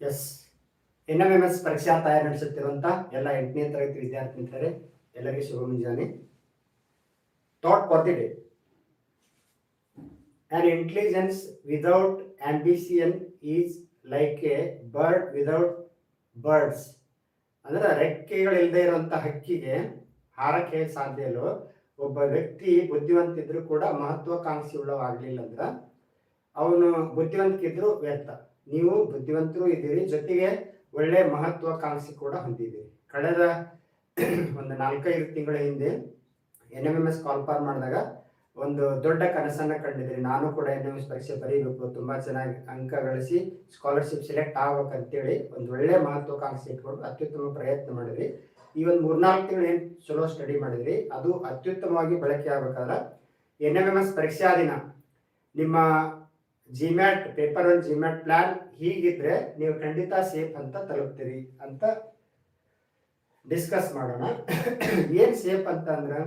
S. N M M S ಪರೀಕ್ಷಾ ತಯಾರಿ ನಡೆಸುತ್ತಿರುವಂಥ ಎಲ್ಲ ಎಂಟನೇ ತರಗತಿ ವಿದ್ಯಾರ್ಥಿ ಮಿತ್ರರೇ ಎಲ್ಲರಿಗೂ ಶುಭ ಮುಂಜಾನೆ. Thought for the day an intelligence without ambition is like a bird without birds ಅಂದ್ರೆ ರೆಕ್ಕೆಗಳು ಇಲ್ಲದೆ ಇರುವಂಥ ಹಕ್ಕಿಗೆ ಹಾರಕ್ಕೆ ಹೇಗೆ ಸಾಧ್ಯ ಇಲ್ಲ ಒಬ್ಬ ವ್ಯಕ್ತಿ ಬುದ್ಧಿವಂತ ಇದ್ರೂ ಕೂಡ ಮಹತ್ವಾಕಾಂಕ್ಷಿ ಉಳ್ಳವಾಗಲಿಲ್ಲ ಅಂದ್ರೆ ಅವನು ಬುದ್ಧಿವಂತಿದ್ರು ವ್ಯರ್ಥ. ನೀವು ಬುದ್ಧಿವಂತರು ಇದ್ದೀರಿ. ಜೊತೆಗೆ ಒಳ್ಳೆ ಮಹತ್ವಾಕಾಂಕ್ಷೆ ಕೂಡ ಹೊಂದಿದ್ದೀರಿ. ಕಳೆದ ಒಂದು ನಾಲ್ಕೈದು ತಿಂಗಳ ಹಿಂದೆ N M M S call for ಮಾಡಿದಾಗ ಒಂದು ದೊಡ್ಡ ಕನಸನ್ನ ಕಂಡಿದ್ರಿ ನಾನು ಕೂಡ ಎನ್ ಎಂ ಎಸ್ ಪರೀಕ್ಷೆ ಬರೀಬೇಕು. ತುಂಬಾ ಚೆನ್ನಾಗಿ ಅಂಕ ಗಳಿಸಿ ಸ್ಕಾಲರ್ಶಿಪ್ ಸೆಲೆಕ್ಟ್ ಆಗ್ಬೇಕು ಅಂತೇಳಿ ಒಂದು ಒಳ್ಳೆ ಮಹತ್ವಾಕಾಂಕ್ಷೆ ಇಟ್ಕೊಂಡು ಅತ್ಯುತ್ತಮ ಪ್ರಯತ್ನ ಮಾಡಿದ್ರಿ. ಈ ಒಂದು ಮೂರ್ನಾಲ್ಕು ತಿಂಗಳು ಏನು ಚಲೋ ಸ್ಟಡಿ ಮಾಡಿದ್ರಿ. ಅದು ಅತ್ಯುತ್ತಮವಾಗಿ ಬಳಕೆ ಆಗ್ಬೇಕಾದ್ರೆ ಎನ್ ಎಂ ಎಂ ಎಸ್ ಪರೀಕ್ಷಾ ದಿನ ನಿಮ್ಮ GMAT paper one GMAT plan ಹೀಗಿದ್ರೆ ನೀವು ಖಂಡಿತ ಸೇಫ್ ಅಂತ ತಲುಪ್ತೀರಿ ಅಂತ ಡಿಸ್ಕಸ್ ಮಾಡೋಣ. ಏನು ಸೇಫ್ ಅಂತ ಅಂದ್ರೆ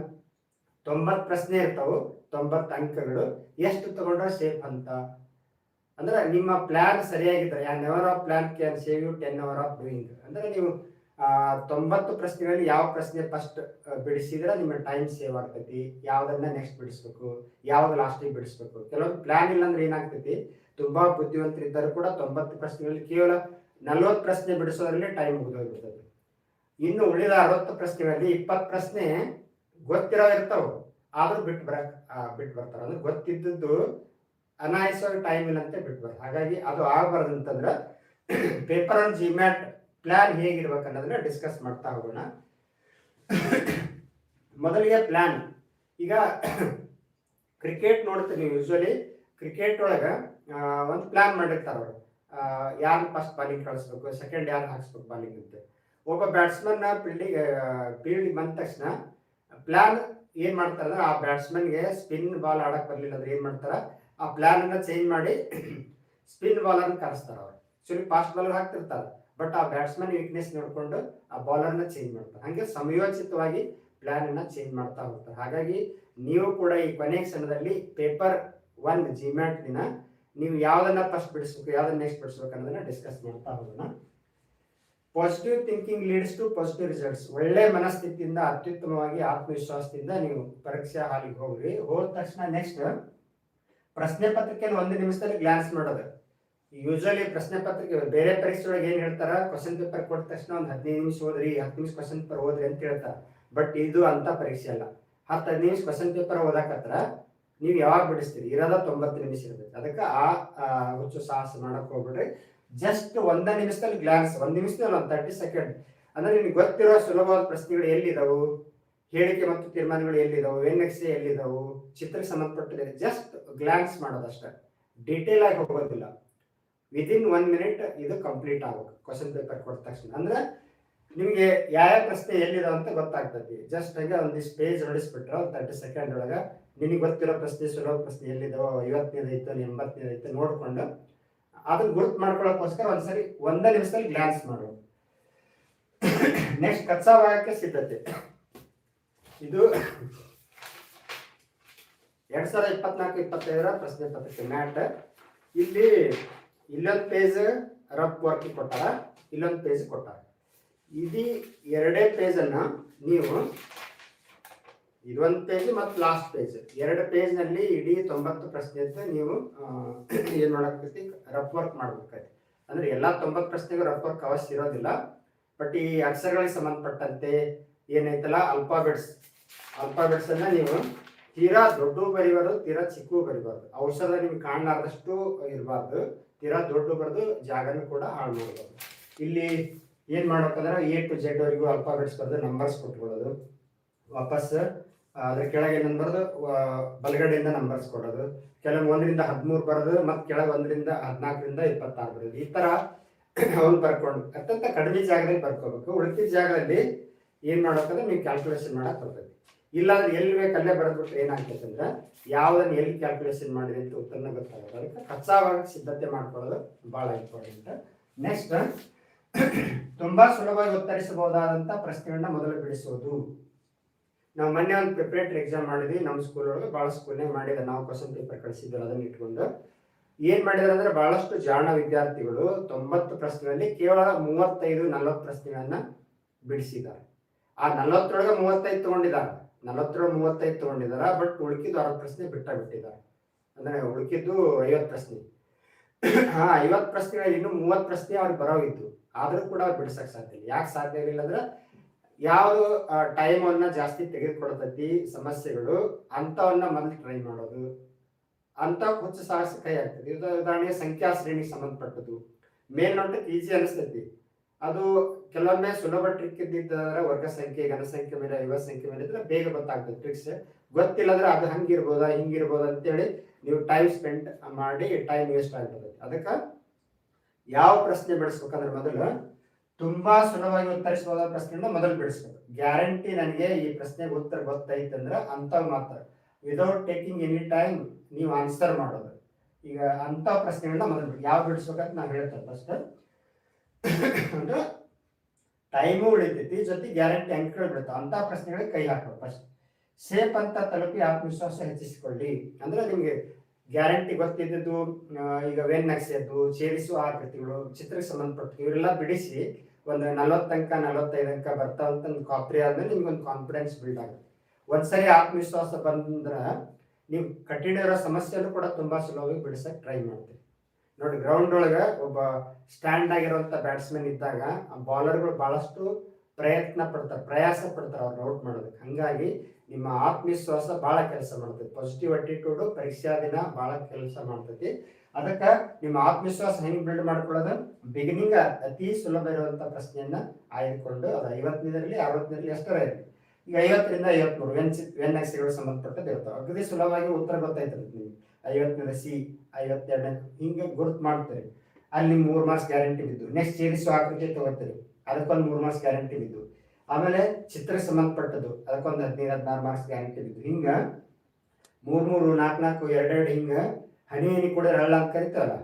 ತೊಂಬತ್ತು ಪ್ರಶ್ನೆ ಇರ್ತಾವು, ತೊಂಬತ್ತು ಅಂಕಗಳು. ಎಷ್ಟು ತಗೊಂಡ್ರೆ ಸೇಫ್ ಅಂತ? ಅಂದ್ರೆ ನಿಮ್ಮ plan ಸರಿಯಾಗಿದ್ರೆ an hour of plan can save you ten hour of doing ಅಂದ್ರೆ ನೀವು ತೊಂಬತ್ತು ಪ್ರಶ್ನೆಗಳಲ್ಲಿ ಯಾವ ಪ್ರಶ್ನೆ ಫಸ್ಟ್ ಬಿಡಿಸಿದ್ರೆ ನಿಮ್ಮ ಟೈಮ್ ಸೇವ್ ಆಗ್ತೈತಿ. ಯಾವ್ದನ್ನ ನೆಕ್ಸ್ಟ್ ಬಿಡಿಸ್ಬೇಕು, ಯಾವ್ದು ಲಾಸ್ಟಿಗೆ ಬಿಡಿಸ್ಬೇಕು. ಕೆಲವೊಂದು ಪ್ಲಾನ್ ಇಲ್ಲ ಅಂದ್ರೆ ಏನಾಗ್ತೈತಿ? ತುಂಬಾ ಬುದ್ಧಿವಂತರಿದ್ದರೂ ಕೂಡ ತೊಂಬತ್ತು ಪ್ರಶ್ನೆಗಳಲ್ಲಿ ಕೇವಲ ನಲ್ವತ್ತು ಪ್ರಶ್ನೆ ಬಿಡಿಸೋದ್ರಲ್ಲಿ ಟೈಮ್ ಮುಗಿದೋಗ್ಬಿಡ್ತದೆ ಇನ್ನು ಉಳಿದ ಅರವತ್ತು ಪ್ರಶ್ನೆಗಳಲ್ಲಿ ಇಪ್ಪತ್ತು ಪ್ರಶ್ನೆ ಗೊತ್ತಿರೋ ಇರ್ತಾವ ಆದ್ರೂ ಬಿಟ್ಟು ಬರ ಬಿಟ್ಟು ಬರ್ತಾರೆ. ಅಂದ್ರೆ ಗೊತ್ತಿದ್ದದ್ದು ಅನಾಯಿಸೋ ಟೈಮ್ ಇಲ್ಲ ಅಂತ ಬಿಟ್ಟು ಬರ್ತಾರೆ. ಹಾಗಾಗಿ ಅದು ಆಗಬಾರ್ದು ಅಂತಂದ್ರೆ ಪೇಪರ್ ಆನ್ ಜಿಮ್ಯಾಟ್ ಪ್ಲಾನ್ ಹೇಗಿರ್ಬೇಕು ಅನ್ನೋದನ್ನ ಡಿಸ್ಕಸ್ ಮಾಡ್ತಾ ಹೋಗೋಣ. ಮೊದಲಿಗೆ ಪ್ಲಾನ್ ಈಗ ಕ್ರಿಕೆಟ್ ನೋಡ್ತೀವಿ ಯೂಶ್ವಲಿ ಕ್ರಿಕೆಟ್ ಒಳಗ ಒಂದು ಪ್ಲಾನ್ ಮಾಡಿರ್ತಾರೆ ಅವರು. ಯಾರು ಫಸ್ಟ್ ಬಾಲಿಂಗ್ ಕಳಿಸ್ಬೇಕು ಸೆಕೆಂಡ್ ಯಾರು ಹಾಕ್ಸ್ಬೇಕು ಬಾಲಿಂಗ್ ಅಂತ. ಒಬ್ಬ ಬ್ಯಾಟ್ಸ್ಮನ್ ಫೀಲ್ಡಿಂಗ್ ಫೀಲ್ಡ್ ಬಂದ ತಕ್ಷಣ ಪ್ಲಾನ್ ಏನು ಮಾಡ್ತಾರೆ ಆ ಬ್ಯಾಟ್ಸ್ಮನ್ಗೆ ಸ್ಪಿನ್ ಬಾಲ್ ಆಡಕ್ ಬರಲಿಲ್ಲ ಅಂದ್ರೆ ಏನು ಮಾಡ್ತಾರ, ಆ ಪ್ಲಾನ್ ಅನ್ನ ಚೇಂಜ್ ಮಾಡಿ ಸ್ಪಿನ್ ಬಾಲ್ ಕರೆಸ್ತಾರೆ ಅವ್ರು. ಆಕ್ಚುಲಿ ಫಾಸ್ಟ್ ಬಾಲರ್ ಹಾಕ್ತಿರ್ತಾರೆ. ಬಟ್ ಆ ಬ್ಯಾಟ್ಸ್ಮನ್ ವೀಕ್ನೆಸ್ ನೋಡಿಕೊಂಡು ಆ ಬಾಲರ್ನ ಚೇಂಜ್ ಮಾಡ್ತಾರೆ. ಹಂಗೆ ಸಮಯೋಚಿತವಾಗಿ ಪ್ಲಾನ್ ಅನ್ನ ಚೇಂಜ್ ಮಾಡ್ತಾ ಹೋಗ್ತಾರೆ. ಹಾಗಾಗಿ ನೀವು ಕೂಡ ಈ ಕೊನೆ ಕ್ಷಣದಲ್ಲಿ ಪೇಪರ್ ಒನ್ ಜಿಮ್ಯಾಟ್ ದಿನ ನೀವು ಯಾವ್ದನ್ನ ಫಸ್ಟ್ ಬಿಡಿಸ್ಬೇಕು, ಯಾವ್ದನ್ನ ನೆಕ್ಸ್ಟ್ ಬಿಡಿಸ್ಬೇಕು ಅನ್ನೋದನ್ನ ಡಿಸ್ಕಸ್ ಮಾಡ್ತಾ ಹೋಗೋಣ. Positive thinking leads to positive results ಒಳ್ಳೆ ಮನಸ್ಥಿತಿಯಿಂದ, ಅತ್ಯುತ್ತಮವಾಗಿ ಆತ್ಮವಿಶ್ವಾಸದಿಂದ ನೀವು ಪರೀಕ್ಷಾ ಹಾಲಿಗೆ ಹೋಗ್ರಿ. ಹೋದ ತಕ್ಷಣ ನೆಕ್ಸ್ಟ್ ಪ್ರಶ್ನೆ ಪತ್ರಿಕೆಯಲ್ಲಿ ಒಂದು ನಿಮಿಷದಲ್ಲಿ ಗ್ಲಾನ್ಸ್ ಮಾಡೋದು. ಯೂಶಲಿ ಪ್ರಶ್ನೆ ಪತ್ರಿಕೆ ಬೇರೆ ಪರೀಕ್ಷೆ ಒಳಗೆ ಏನ್ ಹೇಳ್ತಾರ? ಕ್ವಶನ್ ಪೇಪರ್ ಕೊಟ್ಟ ತಕ್ಷಣ ಒಂದು ಹದಿನೈದು ನಿಮಿಷ ಓದ್ರಿ, ಹತ್ತು ನಿಮಿಷ ಕ್ವಶನ್ ಪೇಪರ್ ಓದ್ರಿ ಅಂತ ಹೇಳ್ತಾರೆ. ಬಟ್ ಇದು ಅಂತ ಪರೀಕ್ಷೆ ಅಲ್ಲ. ಹತ್ತು ಹದಿನೈದು ನಿಮಿಷ ಕ್ವಶನ್ ಪೇಪರ್ ಓದಾಕತ್ರ ನೀವು ಯಾವಾಗ ಬಿಡಿಸ್ತೀರಿ? ಇರೋದ ತೊಂಬತ್ತು ನಿಮಿಷ ಇರ್ಬೇಕು. ಅದಕ್ಕೆ ಆ ಹುಚ್ಚು ಸಾಹಸ ಮಾಡಕ್ ಹೋಗ್ಬಿಡ್ರಿ. ಜಸ್ಟ್ ಒಂದ ನಿಮಿಷದಲ್ಲಿ ಗ್ಲಾನ್ಸ್ ಒಂದ್ ನಿಮಿಷದಲ್ಲಿ ಒಂದು ತರ್ಟಿ ಸೆಕೆಂಡ್ ಅಂದ್ರೆ ನಿಮ್ಗೆ ಗೊತ್ತಿರೋ ಸುಲಭವಾದ ಪ್ರಶ್ನೆಗಳು ಎಲ್ಲಿದಾವು? ಹೇಳಿಕೆ ಮತ್ತು ತೀರ್ಮಾನಗಳು ಎಲ್ಲಿದಾವು? ಎನ್ಎಕ್ಸಿ ಎಲ್ಲಿದಾವು? ಚಿತ್ರಕ್ಕೆ ಸಂಬಂಧಪಟ್ಟಿದೆ ಜಸ್ಟ್ ಗ್ಲಾನ್ಸ್ ಮಾಡೋದಷ್ಟೇ. ಡೀಟೇಲ್ ಆಗಿ ಹೋಗೋದಿಲ್ಲ. ವಿದಿನ್ ಒನ್ ಮಿನಿಟ್ ಇದು ಕಂಪ್ಲೀಟ್ ಆಗುತ್ತೆ ಕ್ವಶನ್ ಪೇಪರ್ ಕೊಟ್ಟ ತಕ್ಷಣ. ಅಂದ್ರೆ ನಿಮಗೆ ಯಾವ ಪ್ರಶ್ನೆ ಎಲ್ಲಿದೆ ಅಂತ ಗೊತ್ತಾಗ್ತದೆ. ಜಸ್ಟ್ ಹಾಗೆ ಒಂದಿಷ್ಟು ಪೇಜ್ ಹೊಡಿಸ್ಬಿಟ್ರೆ ಒಂದು ತರ್ಟಿ ಸೆಕೆಂಡ್ ಒಳಗೆ ನಿನಗೆ ಗೊತ್ತಿರೋ ಪ್ರಶ್ನೆ, ಸುಲಭ ಪ್ರಶ್ನೆ ಎಲ್ಲಿದಾವ ಐವತ್ತನೇದೈತೆ ಐತೋ ನೋಡ್ಕೊಂಡು ಅದನ್ನ ಗುರುತು ಮಾಡ್ಕೊಳ್ಳೋಕ್ಕೋಸ್ಕರ ಒಂದ್ಸರಿ ಒಂದೇ ನಿಮಿಷದಲ್ಲಿ ಗ್ಲಾನ್ಸ್ ಮಾಡೋದು ನೆಕ್ಸ್ಟ್ ಕಚ್ಚಾ ಭಾಗಕ್ಕೆ ಸಿದ್ಧತೆ. ಇದು ಎರಡ್ ಸಾವಿರದ ಇಪ್ಪತ್ನಾಲ್ಕು, ಇಪ್ಪತ್ತೈದರ ಪ್ರಶ್ನೆ ಪತ್ರಿಕೆ. ಮ್ಯಾಟ್ ಇಲ್ಲಿ ಇಲ್ಲೊಂದು ಪೇಜ್ ರಫ್ ವರ್ಕ್ ಕೊಟ್ಟಾರ ಇನ್ನೊಂದು ಪೇಜ್ ಕೊಟ್ಟಾರ. ಇದು ಎರಡೇ ಪೇಜನ್ನು ನೀವು ಇದೊಂದು ಪೇಜ್ ಮತ್ತು ಲಾಸ್ಟ್ ಪೇಜ್ ಎರಡು ಪೇಜ್ನಲ್ಲಿ ಇಡೀ ತೊಂಬತ್ತು ಪ್ರಶ್ನೆ ಅಂತ ನೀವು ಏನು ಮಾಡಬೇಕು ರಫ್ ವರ್ಕ್ ಮಾಡ್ಬೇಕಾಯ್ತು. ಅಂದ್ರೆ ಎಲ್ಲಾ ತೊಂಬತ್ತು ಪ್ರಶ್ನೆಗೂ ರಫ್ ವರ್ಕ್ ಅವಶ್ಯ ಇರೋದಿಲ್ಲ. ಬಟ್ ಈ ಅಕ್ಷರಗಳಿಗೆ ಸಂಬಂಧಪಟ್ಟಂತೆ ಏನೈತಲ್ಲ ಅಲ್ಫಾಬೆಟ್ಸ್ ಅಲ್ಫಾಬೆಟ್ಸ್ ಅನ್ನ ನೀವು ತೀರಾ ದೊಡ್ಡ ಬರಿಬಾರ್ದು, ತೀರಾ ಚಿಕ್ಕ ಬರಿಬಾರ್ದು. ಔಷಧ ನಿಮ್ಗೆ ಕಾಣಲಾರ್ದಷ್ಟು ಇರಬಾರ್ದು. ತೀರಾ ದೊಡ್ಡ ಬರೆದು ಜಾಗನೂ ಕೂಡ ಹಾಳು ಮಾಡ್ಬೋದು. ಇಲ್ಲಿ ಏನು ಮಾಡ್ಬೇಕಂದ್ರೆ ಎ ಟು ಜೆಡ್ ವರೆಗೂ ಅಲ್ಫಾಬೆಟ್ಸ್ ಬರೆದು ನಂಬರ್ಸ್ ಕೊಟ್ಕೊಳ್ಳೋದು ವಾಪಸ್ ಅದ್ರ ಕೆಳಗೆ ಏನಂದ್ ಬರೆದು ಬಲಗಡೆಯಿಂದ ನಂಬರ್ಸ್ ಕೊಡೋದು. ಕೆಳಗೆ ಒಂದರಿಂದ ಹದಿಮೂರು ಬರೋದು, ಮತ್ತೆ ಕೆಳಗೆ ಒಂದರಿಂದ ಹದಿನಾಲ್ಕರಿಂದ ಇಪ್ಪತ್ತಾರು ಬರೋದು. ಈ ಥರ ಅವ್ನು ಬರ್ಕೊಂಡು, ಅತ್ಯಂತ ಕಡಿಮೆ ಜಾಗದಲ್ಲಿ ಬರ್ಕೋಬೇಕು. ಉಳಿದ ಜಾಗದಲ್ಲಿ ಏನು ಮಾಡ್ಬೇಕಂದ್ರೆ ನೀವು ಕ್ಯಾಲ್ಕುಲೇಷನ್ ಮಾಡಕ್ ಬರ್ತೈತಿ ಇಲ್ಲಾಂದ್ರೆ ಎಲ್ಲಿ ಬೇಕಲ್ಲೇ ಬರೆದ್ಬಿಟ್ರೆ ಏನಾಗ್ತದೆ ಅಂದ್ರೆ ಯಾವ್ದನ್ನ ಎಲ್ಲಿ ಕ್ಯಾಲ್ಕುಲೇಷನ್ ಮಾಡಿದೆ ಅಂತ ಉತ್ತರನ ಗೊತ್ತಾಗೋದು. ಅದಕ್ಕೆ ಕಚ್ಚಾವಾಗ ಸಿದ್ಧತೆ ಮಾಡ್ಕೊಳ್ಳೋದು ಬಹಳ ಇಂಪಾರ್ಟೆಂಟ್ ನೆಕ್ಸ್ಟ್ ತುಂಬಾ ಸುಲಭವಾಗಿ ಉತ್ತರಿಸಬಹುದಾದಂತ ಪ್ರಶ್ನೆಗಳನ್ನ ಮೊದಲು ಬಿಡಿಸೋದು. ನಾವು ಮೊನ್ನೆ ಒಂದು ಪ್ರಿಪರೇಟರಿ ಎಕ್ಸಾಮ್ ಮಾಡಿದ್ವಿ ನಮ್ಮ ಸ್ಕೂಲ್ ಒಳಗೆ ಭಾಳ ಸ್ಕೂಲ್ನೇ ಮಾಡಿದ ನಾವು ಕ್ವಶನ್ ಪೇಪರ್ ಕಳಿಸಿದ್ವಿ ಅದನ್ನ ಇಟ್ಕೊಂಡು. ಏನ್ ಮಾಡಿದ್ರು ಅಂದ್ರೆ ಬಹಳಷ್ಟು ಜಾಣ ವಿದ್ಯಾರ್ಥಿಗಳು ತೊಂಬತ್ತು ಪ್ರಶ್ನೆಗಳಲ್ಲಿ ಕೇವಲ ಮೂವತ್ತೈದು ನಲವತ್ತು ಪ್ರಶ್ನೆಗಳನ್ನ ಬಿಡಿಸಿದ್ದಾರೆ. ಆ ನಲವತ್ತರೊಳಗೆ ಮೂವತ್ತೈದು ತಗೊಂಡಿದ್ದಾರೆ. ನಲವತ್ತರೊಳಗೆ ಮೂವತ್ತೈದು ತಗೊಂಡಿದ್ದಾರೆ ಬಟ್ ಉಳ್ಕಿದ್ದು ಅರವತ್ತು ಪ್ರಶ್ನೆ ಬಿಟ್ಟ ಬಿಟ್ಟಿದ್ದಾರೆ ಅಂದ್ರೆ ಉಳ್ಕಿದ್ದು ಐವತ್ತು ಪ್ರಶ್ನೆ. ಹಾ, ಐವತ್ತು ಪ್ರಶ್ನೆಗಳು ಇನ್ನು ಮೂವತ್ತು ಪ್ರಶ್ನೆ ಅವ್ರಿಗೆ ಬರೋಗಿತ್ತು. ಆದ್ರೂ ಕೂಡ ಅವ್ರು ಬಿಡ್ಸಕ್ ಸಾಧ್ಯ ಇಲ್ಲ. ಯಾಕೆ ಸಾಧ್ಯ ಇಲ್ಲ ಅಂದ್ರೆ ಯಾವ ಟೈಮ್ ಜಾಸ್ತಿ ತೆಗೆದುಕೊಡ್ತೈತಿ ಸಮಸ್ಯೆಗಳು ಅಂತವನ್ನ ಮೊದಲು ಟ್ರೈ ಮಾಡೋದು. ಅಂತ ಹುಚ್ಚ ಸಾಹಸ ಕೈ ಆಗ್ತದೆ ಉದಾಹರಣೆಗೆ ಸಂಖ್ಯಾ ಶ್ರೇಣಿಗೆ ಸಂಬಂಧಪಟ್ಟದ್ದು. ಮೇಲ್ನೋಟಕ್ಕೆ ಈಸಿ ಅನಿಸ್ತೈತಿ ಅದು ಕೆಲವೊಮ್ಮೆ ಸುಲಭ ಟ್ರಿಕ್ ಇದ್ದಿದ್ದಾದ್ರೆ ವರ್ಗ ಸಂಖ್ಯೆ, ಘನ ಸಂಖ್ಯೆ ಮೇಲೆ ಯುವ ಸಂಖ್ಯೆ ಮೇಲೆ ಇದ್ರೆ ಬೇಗ ಗೊತ್ತಾಗ್ತದೆ ಟ್ರಿಕ್ಸ್ ಗೊತ್ತಿಲ್ಲದ್ರೆ ಅದು ಹಂಗಿರ್ಬೋದಾ, ಹಿಂಗಿರ್ಬೋದಾ ಅಂತೇಳಿ ನೀವು ಟೈಮ್ ಸ್ಪೆಂಡ್ ಮಾಡಿ ಟೈಮ್ ವೇಸ್ಟ್ ಆಗ್ತದೆ. ಅದಕ್ಕೆ ಯಾವ ಪ್ರಶ್ನೆ ಬಿಡಿಸ್ಬೇಕಂದ್ರೆ ಮೊದಲು ತುಂಬಾ ಸುಲಭವಾಗಿ ಉತ್ತರಿಸಬಹುದಾದ ಪ್ರಶ್ನೆಗಳನ್ನ ಮೊದಲು ಬಿಡಿಸ್ಬೇಕು. ಗ್ಯಾರಂಟಿ ನನಗೆ ಈ ಪ್ರಶ್ನೆಗೆ ಉತ್ತರ ಗೊತ್ತೈತಂದ್ರೆ ಅಂಥವು ಮಾತ್ರ. ವಿದೌಟ್ ಟೇಕಿಂಗ್ ಎನಿ ಟೈಮ್ ನೀವು ಆನ್ಸರ್ ಮಾಡೋದು. ಈಗ ಅಂತ ಪ್ರಶ್ನೆಗಳನ್ನ ಮೊದಲು ಯಾವ ಬಿಡಿಸ್ಬೇಕಂತ ನಾವು ಹೇಳ್ತೇವೆ ಫಸ್ಟ್ ಅಂದ್ರೆ ಟೈಮು ಉಳಿತೈತಿ ಜೊತೆ ಗ್ಯಾರಂಟಿ ಅಂಕಗಳು ಬಿಡ್ತಾವ ಅಂತ ಪ್ರಶ್ನೆಗಳಿಗೆ ಕೈ ಹಾಕಬೇಕು ಫಸ್ಟ್ ಸೇಫ್ ಅಂತ ತಲುಪಿ ಆತ್ಮವಿಶ್ವಾಸ ಹೆಚ್ಚಿಸಿಕೊಳ್ಳಿ. ಅಂದ್ರೆ ನಿಮಗೆ ಗ್ಯಾರಂಟಿ ಗೊತ್ತಿದ್ದು ಈಗ ವೇನ್ ನಕ್ಷೆದ್ದು ಛೇದಿಸುವ ಆಕೃತಿಗಳು ಚಿತ್ರಕ್ಕೆ ಸಂಬಂಧಪಟ್ಟು ಇವರೆಲ್ಲ ಬಿಡಿಸಿ ಒಂದು ನಲವತ್ತಂಕ ನಲವತ್ತೈದು ಅಂಕ ಬರ್ತಾವಂತ ಒಂದು ಕಾಪ್ರಿ ಆದ್ಮೇಲೆ ನಿಮ್ಗೆ ಒಂದು ಕಾನ್ಫಿಡೆನ್ಸ್ ಬಿಲ್ಡ್ ಆಗುತ್ತೆ. ಒಂದ್ಸರಿ ಆತ್ಮವಿಶ್ವಾಸ ಬಂದ್ರ ನೀವು ಕಠಿಣ ಇರೋ ಸಮಸ್ಯೆಯನ್ನು ಕೂಡ ತುಂಬಾ ಸುಲಭವಾಗಿ ಬಿಡಿಸಕ್ ಟ್ರೈ ಮಾಡ್ತೀವಿ ನೋಡಿ ಗ್ರೌಂಡ್ ಒಳಗೆ ಒಬ್ಬ ಸ್ಟ್ಯಾಂಡ್ ಆಗಿರುವಂತ ಬ್ಯಾಟ್ಸ್ಮನ್ ಇದ್ದಾಗ ಆ ಬಾಲರ್ಗಳು ಬಹಳಷ್ಟು ಪ್ರಯತ್ನ ಪಡ್ತಾರೆ, ಪ್ರಯಾಸ ಪಡ್ತಾರೆ ಅವ್ರನ್ನ ಔಟ್ ಮಾಡೋದಕ್ಕೆ. ಹಂಗಾಗಿ ನಿಮ್ಮ ಆತ್ಮವಿಶ್ವಾಸ ಬಹಳ ಕೆಲಸ ಮಾಡ್ತೈತಿ. ಪಾಸಿಟಿವ್ ಅಟಿಟ್ಯೂಡ್ ಪರೀಕ್ಷಾ ದಿನ ಬಹಳ ಕೆಲಸ ಮಾಡ್ತೈತಿ. ಅದಕ್ಕೆ ನಿಮ್ಮ ಆತ್ಮವಿಶ್ವಾಸ ಹೆಂಗೆ ಬಿಲ್ಡ್ ಮಾಡ್ಕೊಳ್ಳೋದು? ಬಿಗಿನಿಂಗ್ ಅತಿ ಸುಲಭ ಇರುವಂತ ಪ್ರಶ್ನೆಯನ್ನ ಆಯ್ದುಕೊಂಡು ಅದು ಐವತ್ತನೇದರಲ್ಲಿ ಅರವತ್ತನೇದರಲ್ಲಿ ಎಷ್ಟರ ಇರಲಿ ಈಗ ಐವತ್ತರಿಂದ ಐವತ್ಮೂರು ವೆನ್ ವೆನ್ ಎಕ್ಸ್ಗಳು ಸಂಬಂಧಪಟ್ಟದ್ದು ಇರ್ತಾವೆ. ಅಗದಿ ಸುಲಭವಾಗಿ ಉತ್ತರ ಗೊತ್ತಾಯ್ತದೆ ನಿಮ್ಗೆ. ಐವತ್ತನೇದ ಸಿ ಐವತ್ತೆರಡನೇ ಹಿಂಗೆ ಗುರುತು ಮಾಡ್ತಾರೆ. ಅಲ್ಲಿ ಮೂರು ಮಾಸ ಗ್ಯಾರಂಟಿ ಬಿದ್ದು ನೆಕ್ಸ್ಟ್ ಸೇರಿಸುವ ಆಕೃತಿ ತಗೋತಾರೆ? ಅದಕ್ಕೊಂದು ಮೂರು ಮಾಸ ಗ್ಯಾರಂಟಿ ಬಿದ್ದು. ಆಮೇಲೆ ಚಿತ್ರ ಸಂಬಂಧಪಟ್ಟದ್ದು, ಅದಕ್ಕೊಂದು ಹದಿನೈದು, ಹದಿನಾರು ಮಾರ್ಕ್ಸ್ ಗ್ಯಾರಂಟಿ ಬಿದ್ದು. ಹಿಂಗ ಮೂರ್, ಮೂರು, ನಾಲ್ಕು ನಾಲ್ಕು, ಎರಡೆರಡು ಹಿಂಗ ಹನಿ ಹನಿ ಕೂಡ ರಳ್ಳ ಅಂತ ಕರಿತಾರಲ್ಲ.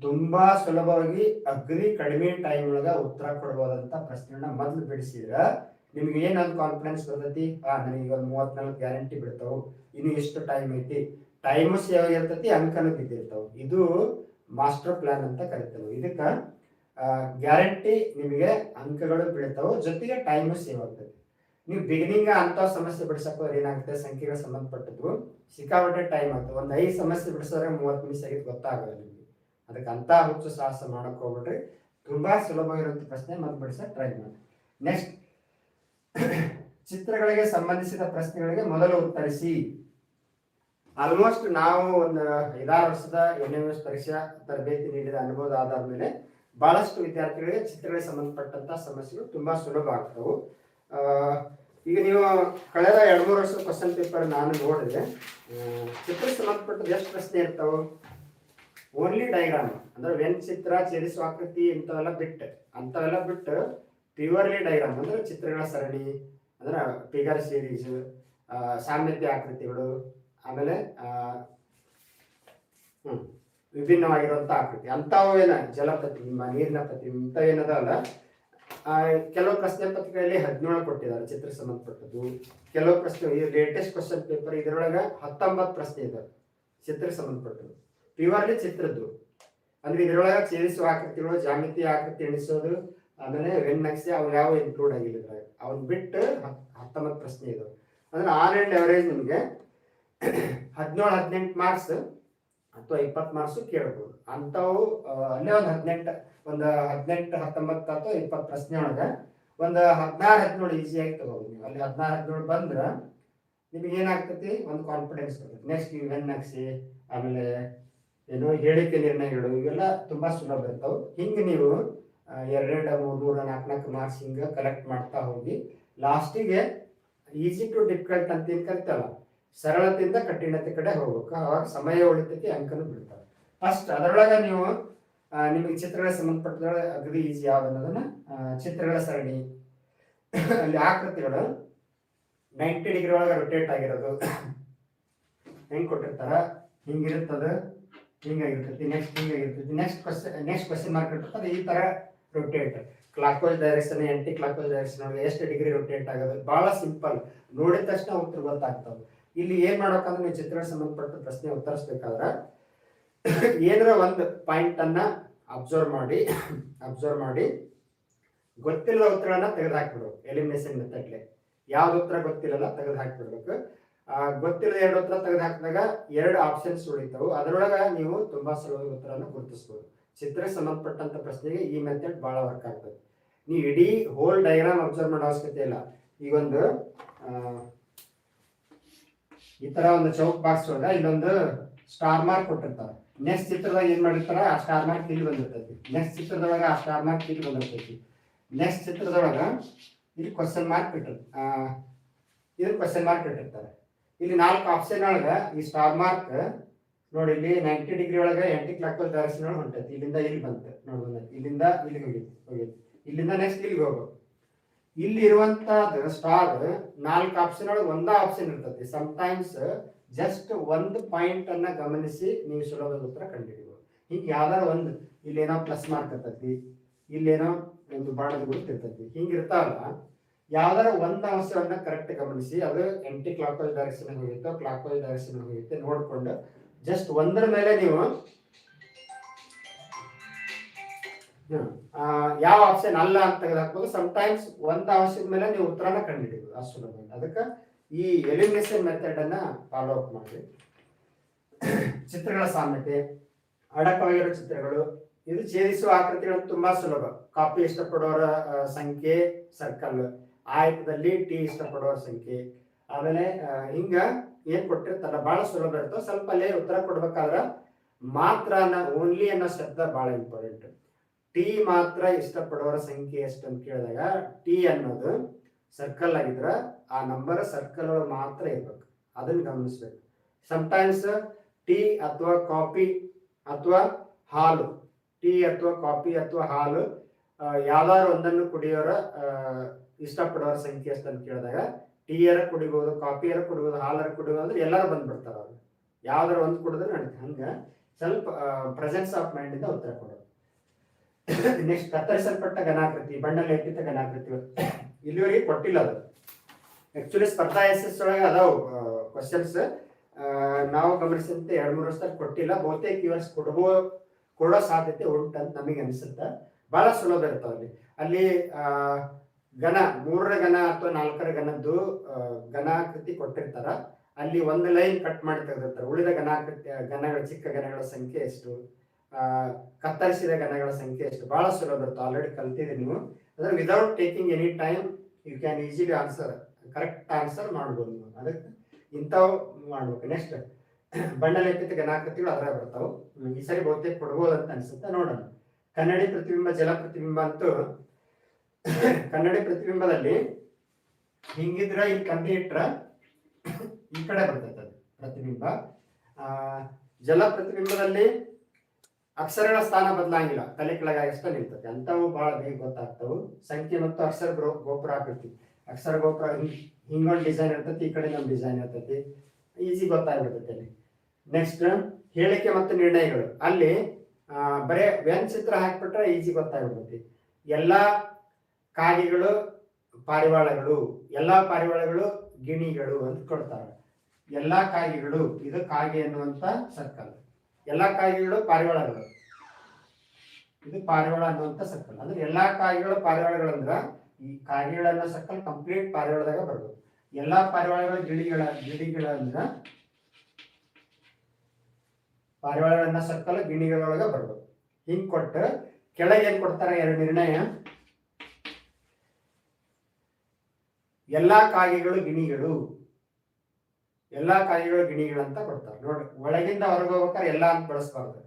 ತುಂಬಾ ಸುಲಭವಾಗಿ ಅಗ್ರಿ ಕಡಿಮೆ ಟೈಮ್ ಒಳಗ ಉತ್ತರ ಕೊಡ್ಬೋದಂತ ಪ್ರಶ್ನೆಗಳನ್ನ ಮೊದಲು ಬಿಡಿಸಿದ್ರ ನಿಮ್ಗೆ ಏನೊಂದು ಕಾನ್ಫಿಡೆನ್ಸ್ ಬರ್ತೈತಿ? ಆ, ನನಗೆ ಒಂದು ಮೂವತ್ನಾಲ್ಕು ಗ್ಯಾರಂಟಿ ಬಿಡ್ತಾವು. ಇನ್ನು ಎಷ್ಟು ಟೈಮ್ ಐತಿ? ಟೈಮು ಸೇವ್ ಆಗಿರ್ತೈತಿ ಅಂಕನೂ ಬಿದ್ದಿರ್ತಾವ ಇದು ಮಾಸ್ಟರ್ ಪ್ಲಾನ್ ಅಂತ ಕರಿತೇವೆ. ಇದಕ್ಕ ಗ್ಯಾರಂಟಿ ನಿಮಗೆ ಅಂಕಗಳು ಬೀಳ್ತಾವೆ. ಜೊತೆಗೆ ಟೈಮು ಸೇವ್ ಆಗ್ತದೆ ನೀವು ಬಿಗಿನಿಂಗ್ ಅಂತ ಸಮಸ್ಯೆ ಬಿಡಿಸಕ್ ಏನಾಗುತ್ತೆ? ಸಂಖ್ಯೆಗೆ ಸಂಬಂಧಪಟ್ಟದ್ದು. ಸಿಕ್ಕಾಪಟ್ಟೆ ಟೈಮ್ ಆಗ್ತದೆ. ಒಂದು ಐದು ಸಮಸ್ಯೆ ಬಿಡಿಸಿದ್ರೆ ಮೂವತ್ತು ನಿಮಿಷ ಆಗಿದ್ದು ಗೊತ್ತಾಗಲ್ಲ ನಿಮಗೆ. ಅದಕ್ಕೆ ಅಂತ ಹುಚ್ಚು ಸಾಹಸ ಮಾಡಕ್ ಹೋಗ್ಬಿಟ್ರಿ ತುಂಬಾ ಸುಲಭವಾಗಿರುವಂತ ಪ್ರಶ್ನೆ ಮತ್ತೆ ಬಿಡಿಸ ಟ್ರೈ ಮಾಡಿ. ನೆಕ್ಸ್ಟ್ ಚಿತ್ರಗಳಿಗೆ ಸಂಬಂಧಿಸಿದ ಪ್ರಶ್ನೆಗಳಿಗೆ ಮೊದಲು ಉತ್ತರಿಸಿ. ಆಲ್ಮೋಸ್ಟ್ ನಾವು ಒಂದು ಐದಾರು ವರ್ಷದ ಎನ್ ಎಸ್ ಪರೀಕ್ಷಾ ತರಬೇತಿ ನೀಡಿದ ಅನುಭವದ ಆಧಾರದ ಮೇಲೆ ಬಹಳಷ್ಟು ವಿದ್ಯಾರ್ಥಿಗಳಿಗೆ ಚಿತ್ರಗಳಿಗೆ ಸಂಬಂಧಪಟ್ಟಂತಹ ಸಮಸ್ಯೆಗಳು ತುಂಬಾ ಸುಲಭ ಆಗ್ತವು. ಈಗ ನೀವು ಕಳೆದ ಎರಡು ಮೂರು ವರ್ಷದ ಕ್ವಶನ್ ಪೇಪರ್ ನಾನು ನೋಡಿದೆ. ಚಿತ್ರ ಚಿತ್ರಕ್ಕೆ ಸಂಬಂಧಪಟ್ಟದ್ದು ಎಷ್ಟು ಪ್ರಶ್ನೆ ಇರ್ತಾವೆ? ಓನ್ಲಿ ಡೈಗ್ರಾಮ್ ಅಂದ್ರೆ ವೆನ್ ಚಿತ್ರ ಆಕೃತಿ ಇಂಥವೆಲ್ಲ ಬಿಟ್ಟು, ಅಂಥವೆಲ್ಲ ಬಿಟ್ಟು ಪ್ಯೂರ್ಲಿ ಡೈಗ್ರಾಮ್ ಅಂದ್ರೆ ಚಿತ್ರಗಳ ಸರಣಿ, ಅಂದ್ರೆ ಫಿಗರ್ ಸೀರೀಸ್ ಸಾಮ್ಯತೆ ಆಕೃತಿಗಳು ಆಮೇಲೆ ಹ್ಞೂ ಹ್ಮ್ ವಿಭಿನ್ನವಾಗಿರುವಂತ ಆಕೃತಿ. ಅಂಥವು ಏನ? ಜಲಪ್ರತಿಬಿಂಬ ನೀರಿನ ಪ್ರತಿಬಿಂಬ ಇಂಥವೇನದಲ್ಲ ಕೆಲವು ಪ್ರಶ್ನೆ ಪತ್ರಿಕೆಯಲ್ಲಿ ಹದಿನೇಳು ಕೊಟ್ಟಿದ್ದಾರೆ, ಚಿತ್ರ ಸಂಬಂಧಪಟ್ಟದ್ದು. ಕೆಲವು ಪ್ರಶ್ನೆ, ಈ ಲೇಟೆಸ್ಟ್ ಕ್ವಶನ್ ಪೇಪರ್ ಇದರೊಳಗ ಹತ್ತೊಂಬತ್ತು ಪ್ರಶ್ನೆ ಇದಾವೆ ಚಿತ್ರ ಸಂಬಂಧಪಟ್ಟದ್ದು. ಪ್ಯೂರ್ಲಿ ಚಿತ್ರದ್ದು. ಅಂದ್ರೆ ಇದರೊಳಗೆ ಛೇದಿಸುವ ಆಕೃತಿಗಳು ಜಾಮಿತಿ ಆಕೃತಿ ಎಣಿಸೋದು, ಆಮೇಲೆ ವೆನ್ ನಕ್ಷೆ ಅವು ಯಾವ ಇನ್ಕ್ಲೂಡ್ ಆಗಿಲ್ಲ ಅವನ್ ಬಿಟ್ಟು ಹತ್- ಹತ್ತೊಂಬತ್ತು ಪ್ರಶ್ನೆ ಇದಾವೆ ಅಂದ್ರೆ ಆನ್ ಅಂಡ್ ಎವರೇಜ್ ನಿಮಗೆ ಹದಿನೇಳು, ಹದಿನೆಂಟು ಮಾರ್ಕ್ಸ್ ಅಥವಾ ಇಪ್ಪತ್ತು ಮಾರ್ಕ್ಸು ಕೇಳ್ಬೋದು. ಅಂಥವು ಅಲ್ಲೇ ಒಂದು ಹದಿನೆಂಟು ಒಂದು ಹದಿನೆಂಟು, ಹತ್ತೊಂಬತ್ತು ಅಥವಾ ಇಪ್ಪತ್ತು ಪ್ರಶ್ನೆ ಒಳಗೆ ಒಂದು ಹದಿನಾರು, ಹದಿನೇಳು ಈಸಿಯಾಗಿ ತಗೋಬೋದು ನೀವು. ಅಲ್ಲಿ ಹದಿನಾರು, ಹದಿನೇಳು ಬಂದ್ರೆ ನಿಮಗೆ ಏನಾಗ್ತೈತಿ? ಒಂದು ಕಾನ್ಫಿಡೆನ್ಸ್ ಬರ್ತೈತಿ. ನೆಕ್ಸ್ಟ್ ನೀವು ನಕ್ಷೆ ಆಮೇಲೆ ಏನು ಹೇಳಿಕೆ ನಿರ್ಣಯಗಳು ಇವೆಲ್ಲ ತುಂಬ ಸುಲಭ ಇರ್ತಾವೆ. ಹಿಂಗೆ ನೀವು ಎರಡೆರಡು, ಮೂರು ಮೂರು, ನಾಲ್ಕು ನಾಲ್ಕು ಮಾರ್ಕ್ಸ್ ಹಿಂಗೆ ಕಲೆಕ್ಟ್ ಮಾಡ್ತಾ ಹೋಗಿ ಲಾಸ್ಟಿಗೆ ಈಸಿ ಟು ಡಿಫಿಕಲ್ಟ್ ಅಂತ ಕರಿತಲ್ಲ ಸರಳತೆಯಿಂದ ಕಠಿಣತೆ ಕಡೆ ಹೋಗ್ಬೇಕು. ಅವಾಗ ಸಮಯ ಉಳಿತೈತಿ ಅಂಕನು ಬಿಡ್ತಾರೆ. ಫಸ್ಟ್ ಅದರೊಳಗೆ ನೀವು ನಿಮಗೆ ಚಿತ್ರಗಳ ಸಂಬಂಧಪಟ್ಟದೊಳಗೆ ಅಗದಿ ಈಸಿ ಯಾವ್ದು ಅನ್ನೋದನ್ನ ಚಿತ್ರಗಳ ಸರಣಿ, ಅಲ್ಲಿ ಆಕೃತಿಗಳು ನೈಂಟಿ ಡಿಗ್ರಿ ಒಳಗೆ ರೊಟೇಟ್ ಆಗಿರೋದು. ಹೆಂಗ್ ಕೊಟ್ಟಿರ್ತಾರ? ಹಿಂಗಿರುತ್ತದ? ಹಿಂಗಾಗಿರ್ತೈತಿ? Next ಹಿಂಗಾಗಿರ್ತೈತಿ? Next question next question mark ಇರ್ತದೆ. ಈ ತರ rotate clockwise direction anticlockwise direction ಎಷ್ಟು ಡಿಗ್ರಿ ರೊಟೇಟ್ ಆಗೋದು? ಬಹಳ ಸಿಂಪಲ್ ನೋಡಿದ ತಕ್ಷಣ ಉತ್ತರ ಗೊತ್ತಾಗ್ತಾವೆ ಇಲ್ಲಿ ಏನ್ ಮಾಡ್ಬೇಕಂದ್ರೆ ನೀವು ಚಿತ್ರಣ ಸಂಬಂಧಪಟ್ಟ ಪ್ರಶ್ನೆ ಉತ್ತರಿಸ್ಬೇಕಾದ್ರೆ ಏನಾರ ಒಂದು ಪಾಯಿಂಟ್ ಅನ್ನ ಅಬ್ಸರ್ವ್ ಮಾಡಿ ಅಬ್ಸರ್ವ್ ಮಾಡಿ, ಗೊತ್ತಿಲ್ಲದ ಉತ್ತರಗಳನ್ನ ತೆಗೆದು ಹಾಕ್ಬಿಡ್ಬೇಕು ಎಲಿಮಿನೇಷನ್ ಮೆಥಡ್ಲೆ ಯಾವ್ದು ಉತ್ತರ ಗೊತ್ತಿಲ್ಲ ತೆಗೆದು ಹಾಕ್ಬಿಡ್ಬೇಕು ಗೊತ್ತಿಲ್ಲದ ಎರಡು ಉತ್ತರ ತೆಗೆದು ಹಾಕಿದಾಗ ಎರಡು ಆಪ್ಷನ್ಸ್ ಉಳಿತಾವು. ಅದರೊಳಗ ನೀವು ತುಂಬಾ ಸುಲಭ ಉತ್ತರನ ಗುರುತಿಸ್ಬೋದು. ಚಿತ್ರಕ್ಕೆ ಸಂಬಂಧಪಟ್ಟಂತ ಪ್ರಶ್ನೆಗೆ ಈ ಮೆಥಡ್ ಬಹಳ ವರ್ಕ್ ಆಗ್ತದೆ. ನೀವು ಇಡೀ ಹೋಲ್ ಡಯಾಗ್ರಾಮ್ ಅಬ್ಸರ್ವ್ ಮಾಡೋ ಅವಶ್ಯಕತೆ ಇಲ್ಲ. ಈಗೊಂದು ಈ ತರ ಒಂದು ಚೌಕ್ ಬಾಕ್ಸ್ ಒಳಗ ಇಲ್ಲೊಂದು ಸ್ಟಾರ್ ಮಾರ್ಕ್ ಕೊಟ್ಟಿರ್ತಾರೆ. ನೆಕ್ಸ್ಟ್ ಚಿತ್ರದಾಗ ಏನ್ ಮಾಡಿರ್ತಾರ? ಆ ಸ್ಟಾರ್ ಮಾರ್ಕ್ ಇಲ್ಲಿ ಬಂದಿರ್ತೈತಿ. ನೆಕ್ಸ್ಟ್ ಚಿತ್ರದೊಳಗ ಆ ಸ್ಟಾರ್ ಮಾರ್ಕ್ ಇಲ್ಲಿ ಬಂದಿರ್ತೈತಿ. ನೆಕ್ಸ್ಟ್ ಚಿತ್ರದೊಳಗ ಇಲ್ಲಿ ಕ್ವಶನ್ ಮಾರ್ಕ್ ಆ, ಇದು ಕ್ವಶನ್ ಮಾರ್ಕ್ ಇಟ್ಟಿರ್ತಾರೆ. ಇಲ್ಲಿ ನಾಲ್ಕು ಆಪ್ಷನ್ ಒಳಗ ಈ ಸ್ಟಾರ್ ಮಾರ್ಕ್ ನೋಡಿ ಇಲ್ಲಿ ನೈಂಟಿ ಡಿಗ್ರಿ ಒಳಗ ಎಂಟಿ ಕ್ಲಾಕ್ ಡೈರೆಕ್ಷನ್ ಒಳಗೆ ಹೊಂಟೈತಿ. ಇಲ್ಲಿಂದ ಇಲ್ಲಿ ಬಂತು. ನೋಡಿ ಇಲ್ಲಿಂದ ಇಲ್ಲಿಗೆ ಹೋಗಿತ್ತು ಹೋಗಿತ್ತು ಇಲ್ಲಿಂದ ನೆಕ್ಸ್ಟ್ ಇಲ್ಲಿಗೆ ಹೋಗ್ಬೇಕು ಇಲ್ಲಿ ಇರುವಂತಹದ್ದು ಸ್ಟಾರ್ ನಾಲ್ಕು ಆಪ್ಷನ್ ಒಳಗೆ ಒಂದ ಆಪ್ಷನ್ ಇರ್ತೈತಿ ಸಮಟೈಮ್ಸ್ ಜಸ್ಟ್ ಒಂದು ಪಾಯಿಂಟ್ ಅನ್ನ ಗಮನಿಸಿ ನೀವು ಸುಲಭದ ಉತ್ತರ ಕಂಡುಹಿಡಿಬಹುದು ಹಿಂಗೆ ಯಾವ್ದಾರ ಒಂದು, ಇಲ್ಲೇನೋ ಪ್ಲಸ್ ಮಾರ್ಕ್ ಇರ್ತೈತಿ ಇಲ್ಲೇನೋ ಒಂದು ಬಾಣದ ಗುರುತು ಇರ್ತೈತಿ ಹಿಂಗೆ ಇರ್ತಾವಲ್ಲ ಯಾವ್ದಾರ ಒಂದು ಅಂಶವನ್ನ ಕರೆಕ್ಟ್ ಗಮನಿಸಿ, ಅದು ಎಂಟಿ ಕ್ಲಾಕ್ ವೈಸ್ ಡೈರೆಕ್ಷನ್ ಹೋಗಿತ್ತೋ ಕ್ಲಾಕ್ ವೈಸ್ ಡೈರೆಕ್ಷನ್ ಹೋಗಿತ್ತು ನೋಡ್ಕೊಂಡು ಜಸ್ಟ್ ಒಂದರ ಮೇಲೆ ನೀವು ಯಾವ ಆಪ್ಷನ್ ಅಲ್ಲ ಅಂತ ತೆಗೆದಾಕ್ಬೋದು ಟೈಮ್ಸ್ ಒಂದು ಆಪ್ಷನ್ ಮೇಲೆ ನೀವು ಉತ್ತರನ ಕಂಡುಹಿಡಿಬೋದು. ಅಷ್ಟು ಸುಲಭ ಅದಕ್ಕೆ ಈ ಎಲಿಮಿನೇಷನ್ ಮೆಥಡ್ ಅನ್ನ ಫಾಲೋ ಅಪ್ ಮಾಡಿ. ಚಿತ್ರಗಳ ಸಾಮ್ಯತೆ, ಅಡಕವಾಗಿರೋ ಚಿತ್ರಗಳು, ಇದು ಛೇದಿಸುವ ಆಕೃತಿಗಳು ತುಂಬಾ ಸುಲಭ. ಕಾಪಿ ಇಷ್ಟಪಡೋರ ಸಂಖ್ಯೆ ಸರ್ಕಲ್ ಆಯತದಲ್ಲಿ ಟಿ ಇಷ್ಟಪಡೋರ ಸಂಖ್ಯೆ. ಆಮೇಲೆ ಹಿಂಗ ಏನ್ ಕೊಟ್ಟಿರ್ತಾರ ಬಹಳ ಸುಲಭ ಇರ್ತವೆ ಸ್ವಲ್ಪ ಅಲ್ಲೇ ಉತ್ತರ ಕೊಡ್ಬೇಕಾದ್ರ ಮಾತ್ರ ಓನ್ಲಿ ಅನ್ನೋ ಶಬ್ದ ಬಹಳ ಇಂಪಾರ್ಟೆಂಟ್ ಟಿ ಮಾತ್ರ ಇಷ್ಟಪಡೋರ ಸಂಖ್ಯೆ ಎಷ್ಟು ಅಂತ ಕೇಳಿದಾಗ, ಟಿ ಅನ್ನೋದು ಸರ್ಕಲ್ ಆಗಿದ್ರ ಆ ನಂಬರ್ ಸರ್ಕಲ್ ಒಳಗೆ ಮಾತ್ರ ಇರ್ಬೇಕು. ಅದನ್ನ ಗಮನಿಸ್ಬೇಕು. ಸಮಟೈಮ್ಸ್ ಟೀ ಅಥವಾ ಕಾಫಿ ಅಥವಾ ಹಾಲು, ಟೀ ಅಥವಾ ಕಾಫಿ ಅಥವಾ ಹಾಲು ಯಾವ್ದಾದ್ರು ಒಂದನ್ನು ಕುಡಿಯೋರ ಇಷ್ಟಪಡೋರ ಸಂಖ್ಯೆ ಎಷ್ಟು ಅಂತ ಕೇಳಿದಾಗ, ಟೀಯರ ಕುಡಿಬಹುದು ಕಾಫಿಯರ ಕುಡಿಬಹುದು ಹಾಲರ ಕುಡಿಬಹುದು ಅಂದ್ರೆ ಎಲ್ಲರೂ ಬಂದ್ಬಿಡ್ತಾರ ಅವ್ರು. ಯಾವ್ದಾರು ಒಂದು ಕುಡಿದ್ರೆ ನಡೀತೆ ಹಂಗೆ ಸ್ವಲ್ಪ ಪ್ರೆಸೆನ್ಸ್ ಆಫ್ ಮೈಂಡ್ ಇಂದ ಉತ್ತರ ಕೊಡೋದು. ನೆಕ್ಸ್ಟ್ ಕತ್ತರಿಸಲ್ಪಟ್ಟ ಘನಾಕೃತಿ ಬಣ್ಣ ಲೇಪಿತ ಘನಾಕೃತಿ ಇಲ್ಲಿವರೆಗೆ ಕೊಟ್ಟಿಲ್ಲ ಅದು. ಆಕ್ಚುಲಿ ಸ್ಪರ್ಧಾ ಎಸ್ ಎಸ್ ಒಳಗೆ ಅದಾವು ಕ್ವಶನ್ಸ್ ನಾವು ಗಮನಿಸಿದಂತೆ ಎರಡು ಮೂರು ವರ್ಷದಲ್ಲಿ ಕೊಟ್ಟಿಲ್ಲ. ಬಹುತೇಕ ಈ ವರ್ಷ ಕೊಡ್ಬೋ ಕೊಡೋ ಸಾಧ್ಯತೆ ಉಂಟಂತ ನಮಗೆ ಅನಿಸುತ್ತೆ. ಬಹಳ ಸುಲಭ ಇರ್ತಾವ ಅಲ್ಲಿ. ಅಲ್ಲಿ ಘನ, ಮೂರರ ಘನ ಅಥವಾ ನಾಲ್ಕರ ಘನದ್ದು ಘನಾಕೃತಿ ಕೊಟ್ಟಿರ್ತಾರ. ಅಲ್ಲಿ ಒಂದು ಲೈನ್ ಕಟ್ ಮಾಡಿ ತೆಗೆದಿರ್ತಾರೆ. ಉಳಿದ ಘನಾಕೃತಿ, ಘನಗಳ, ಚಿಕ್ಕ ಘನಗಳ ಸಂಖ್ಯೆ ಎಷ್ಟು? ಕತ್ತರಿಸಿದ ಗಣಗಳ ಸಂಖ್ಯೆ ಎಷ್ಟು? ಬಹಳ ಸುಲಭ ಇರ್ತವೆ ಆಲ್ರೆಡಿ ಕಲ್ತಿದೆ ನೀವು. ಅಂದ್ರೆ without taking any time you can easily answer correct answer ಮಾಡ್ಬೋದು ನೀವು. ಅದಕ್ಕೆ ಇಂಥವು ಮಾಡ್ಬೇಕು. ನೆಕ್ಸ್ಟ್ ಬಣ್ಣ ಲೇಪಿತ ಘನಾಕೃತಿಗಳು ಅದರ ಬರ್ತಾವೆ ಈ ಸರಿ ಬಹುತೇಕ ಕೊಡ್ಬೋದು ಅಂತ ಅನ್ಸುತ್ತೆ. ನೋಡೋಣ. ಕನ್ನಡಿ ಪ್ರತಿಬಿಂಬ, ಜಲ ಪ್ರತಿಬಿಂಬ ಅಂತೂ ಕನ್ನಡಿ ಪ್ರತಿಬಿಂಬದಲ್ಲಿ ಹಿಂಗಿದ್ರ ಇಲ್ಲಿ ಕಮ್ಮಿ ಇಟ್ರ ಈ ಕಡೆ ಬರ್ತೈತೆ ಅದು ಪ್ರತಿಬಿಂಬ. ಜಲ ಪ್ರತಿಬಿಂಬದಲ್ಲಿ ಅಕ್ಷರಗಳ ಸ್ಥಾನ ಬದಲಾಗಿಲ್ಲ. ತಲೆ ಕೆಳಗಾಗಿ ಅಷ್ಟೇ ನಿಲ್ತದೆ. ಅಂಥವು ಬಹಳ ಬೇಗ ಗೊತ್ತಾಗ್ತವು. ಸಂಖ್ಯೆ ಮತ್ತು ಅಕ್ಷರ ಗ್ರೋ ಗೋಪುರ ಆಗ್ತೈತಿ ಅಕ್ಷರ ಗೋಪುರ ಹಿಂಗ್ ಹಿಂಗೊಂದು ಡಿಸೈನ್ ಇರ್ತೈತಿ, ಈ ಕಡೆ ನಮ್ಮ ಡಿಸೈನ್ ಇರ್ತೈತಿ. ಈಸಿ ಗೊತ್ತಾಗ್ಬಿಡ್ತೈತೆ ಅಲ್ಲಿ. ನೆಕ್ಸ್ಟ್ ಹೇಳಿಕೆ ಮತ್ತು ನಿರ್ಣಯಗಳು. ಅಲ್ಲಿ ಬರೇ ವ್ಯನ್ ಚಿತ್ರ ಹಾಕ್ಬಿಟ್ರೆ ಈಸಿ ಗೊತ್ತಾಗ್ಬಿಡ್ತೈತಿ. ಎಲ್ಲ ಕಾಗೆಗಳು ಪಾರಿವಾಳಗಳು, ಎಲ್ಲ ಪಾರಿವಾಳಗಳು ಗಿಣಿಗಳು ಅಂತ ಕೊಡ್ತಾರೆ. ಎಲ್ಲ ಕಾಗೆಗಳು, ಇದು ಕಾಗೆ ಅನ್ನುವಂಥ ಸರ್ಕಲ್ ಎಲ್ಲಾ ಪಾರಿವಾಳ ಪಾರಿವಾಳಗಳು. ಇದು ಪಾರಿವಾಳ ಅನ್ನುವಂಥ ಸಕ್ಕಲ್ ಅಂದ್ರೆ ಎಲ್ಲಾ ಕಾಯಿಗಳು ಪಾರಿವಾಳಗಳು ಅಂದ್ರ ಈ ಕಾಯಿಗಳನ್ನ ಸಕ್ಕಲ್ ಕಂಪ್ಲೀಟ್ ಪಾರಿವಾಳದಾಗ ಬರ್ಬೋದು. ಎಲ್ಲಾ ಪಾರಿವಾಳಗಳ ಗಿಳಿಗಳ ಅಂದ್ರ ಪಾರಿವಾಳಗಳನ್ನ ಸರ್ಕಲ್ ಗಿಣಿಗಳೊಳಗ ಬರ್ಬೋದು. ಹಿಂಗ್ ಕೊಟ್ಟು ಕೆಳಗೆ ಏನ್ ಕೊಡ್ತಾರೆ ಎರಡು ನಿರ್ಣಯ? ಎಲ್ಲಾ ಕಾಗೆಗಳು ಗಿಣಿಗಳು. ಎಲ್ಲಾ ಕಾಯಿಗಳು, ಗಿಣಿಗಳು ಅಂತ ಕೊಡ್ತಾರೆ. ನೋಡಿ ಒಳಗಿಂದ ಹೊರಗೆ ಹೋಗ್ಬೇಕಾದ್ರೆ ಎಲ್ಲ ಅಂತ ಬಳಸ್ಬಾರ್ದು.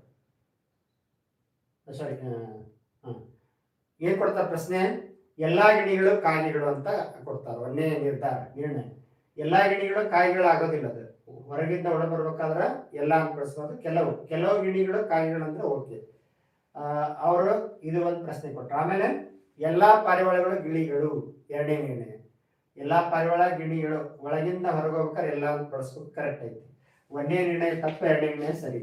ಸಾರಿ ಏನ್ ಕೊಡ್ತಾರೆ ಪ್ರಶ್ನೆ? ಎಲ್ಲಾ ಗಿಣಿಗಳು ಕಾರ್ಯಗಳು ಅಂತ ಕೊಡ್ತಾರೆ. ಒಂದೇ ನಿರ್ಧಾರ, ನಿರ್ಣಯ. ಎಲ್ಲಾ ಗಿಣಿಗಳು, ಕಾಯಿಗಳು ಆಗೋದಿಲ್ಲ ಅದು. ಹೊರಗಿಂದ ಒಳ ಬರ್ಬೇಕಾದ್ರೆ ಎಲ್ಲ ಅಂತ ಬಳಸ್ಬಾರ್ದು. ಕೆಲವು ಕೆಲವು ಗಿಣಿಗಳು, ಕಾಯಿಗಳು ಅಂದ್ರೆ ಓಕೆ. ಅವರು ಇದು ಒಂದು ಪ್ರಶ್ನೆ ಕೊಟ್ಟರು ಆಮೇಲೆ ಎಲ್ಲಾ ಪಾರಿವಾಳಗಳು, ಗಿಳಿಗಳು, ಎರಡನೇ ನಿರ್ಣಯ. ಎಲ್ಲಾ ಪಾರಿವಾಳ ಹೇಳು ಒಳಗಿಂದ ಹೊರಗೆ ಹೋಗ್ಬೇಕಾರೆ ಎಲ್ಲ ಬಳಸ್ಬೇಕು ಕರೆಕ್ಟ್ ಐತಿ. ಒಂದೇ ನಿರ್ಣಯ ತಪ್ಪು, ಎರಡನೇ ನಿರ್ಣಯ ಸರಿ.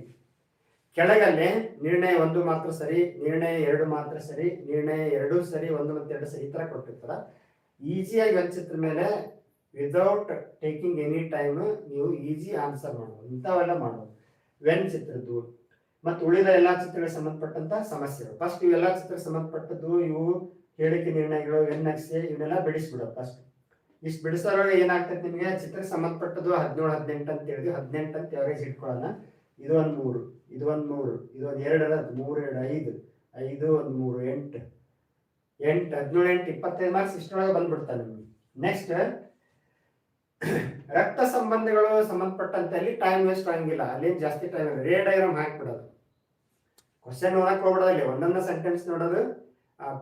ಕೆಳಗಲ್ಲಿ ನಿರ್ಣಯ ಒಂದು ಮಾತ್ರ ಸರಿ, ನಿರ್ಣಯ ಎರಡು ಮಾತ್ರ ಸರಿ, ನಿರ್ಣಯ ಎರಡು ಸರಿ, ಒಂದು ಮತ್ತೆ ಎರಡು ಸರಿ ಈ ತರ ಕೊಟ್ಟಿರ್ತಾರ. ಈಸಿಯಾಗಿ ಚಿತ್ರ ಮೇಲೆ ವಿದೌಟ್ ಟೇಕಿಂಗ್ ಎನಿ ಟೈಮ್ ನೀವು ಈಸಿ ಆನ್ಸರ್ ಮಾಡೋದು ಇಂಥವೆಲ್ಲ ಮಾಡೋದು ವೆನ್ ಚಿತ್ರದ್ದು ಮತ್ತು ಉಳಿದ ಎಲ್ಲಾ ಚಿತ್ರಗಳಿಗೆ ಸಂಬಂಧಪಟ್ಟಂತ ಸಮಸ್ಯೆಗಳು. ಫಸ್ಟ್ ಇವೆಲ್ಲ ಚಿತ್ರಕ್ಕೆ ಸಂಬಂಧಪಟ್ಟದ್ದು ಇವು ಹೇಳಿಕೆ ನಿರ್ಣಯಗಳು ಎನ್ ನಕ್ಷೆ ಇವನ್ನೆಲ್ಲ ಬಿಡಿಸ್ಬಿಡೋದು ಫಸ್ಟ್ ಇಷ್ಟು ಬಿಡಿಸೋದ್ರೊಳಗೆ ಏನಾಗ್ತೈತೆ ನಿಮಗೆ? ಚಿತ್ರ ಸಂಬಂಧಪಟ್ಟದ್ದು ಹದಿನೇಳು, ಹದಿನೆಂಟು ಅಂತ ಹೇಳಿದ್ವಿ ಹದಿನೆಂಟು ಅಂತ ಯಾವ್ರೇಜ್ ಇಟ್ಕೊಳ್ಳೋಣ. ಇದು ಒಂದು ಮೂರು, ಇದು ಒಂದು ಮೂರು, ಇದು ಒಂದು ಎರಡು ಮೂರು, ಎರಡು, ಐದು. ಐದು, ಒಂದು ಮೂರು, ಎಂಟು. ಎಂಟು, ಹದಿನೇಳು, ಎಂಟು, ಇಪ್ಪತ್ತೈದು ಮಾರ್ಕ್ಸ್ ಇಷ್ಟರೊಳಗೆ ಬಂದ್ಬಿಡ್ತಾನೆ ನಿಮಗೆ. ನೆಕ್ಸ್ಟ್ ರಕ್ತ ಸಂಬಂಧಗಳು ಸಂಬಂಧಪಟ್ಟಂತೆ ಅಲ್ಲಿ ಟೈಮ್ ವೇಸ್ಟ್ ಆಗಂಗಿಲ್ಲ. ಅಲ್ಲಿ ಜಾಸ್ತಿ ಟೈಮ್ ರೇ ಡೈಗ್ರಾಮ್ ಹಾಕ್ಬಿಡೋದು. ಕ್ವಶನ್ ಓದಕ್ ಹೋಗ್ಬಿಡೋದಲ್ಲಿ ಒಂದೊಂದು ಸೆಂಟೆನ್ಸ್ ನೋಡೋದು.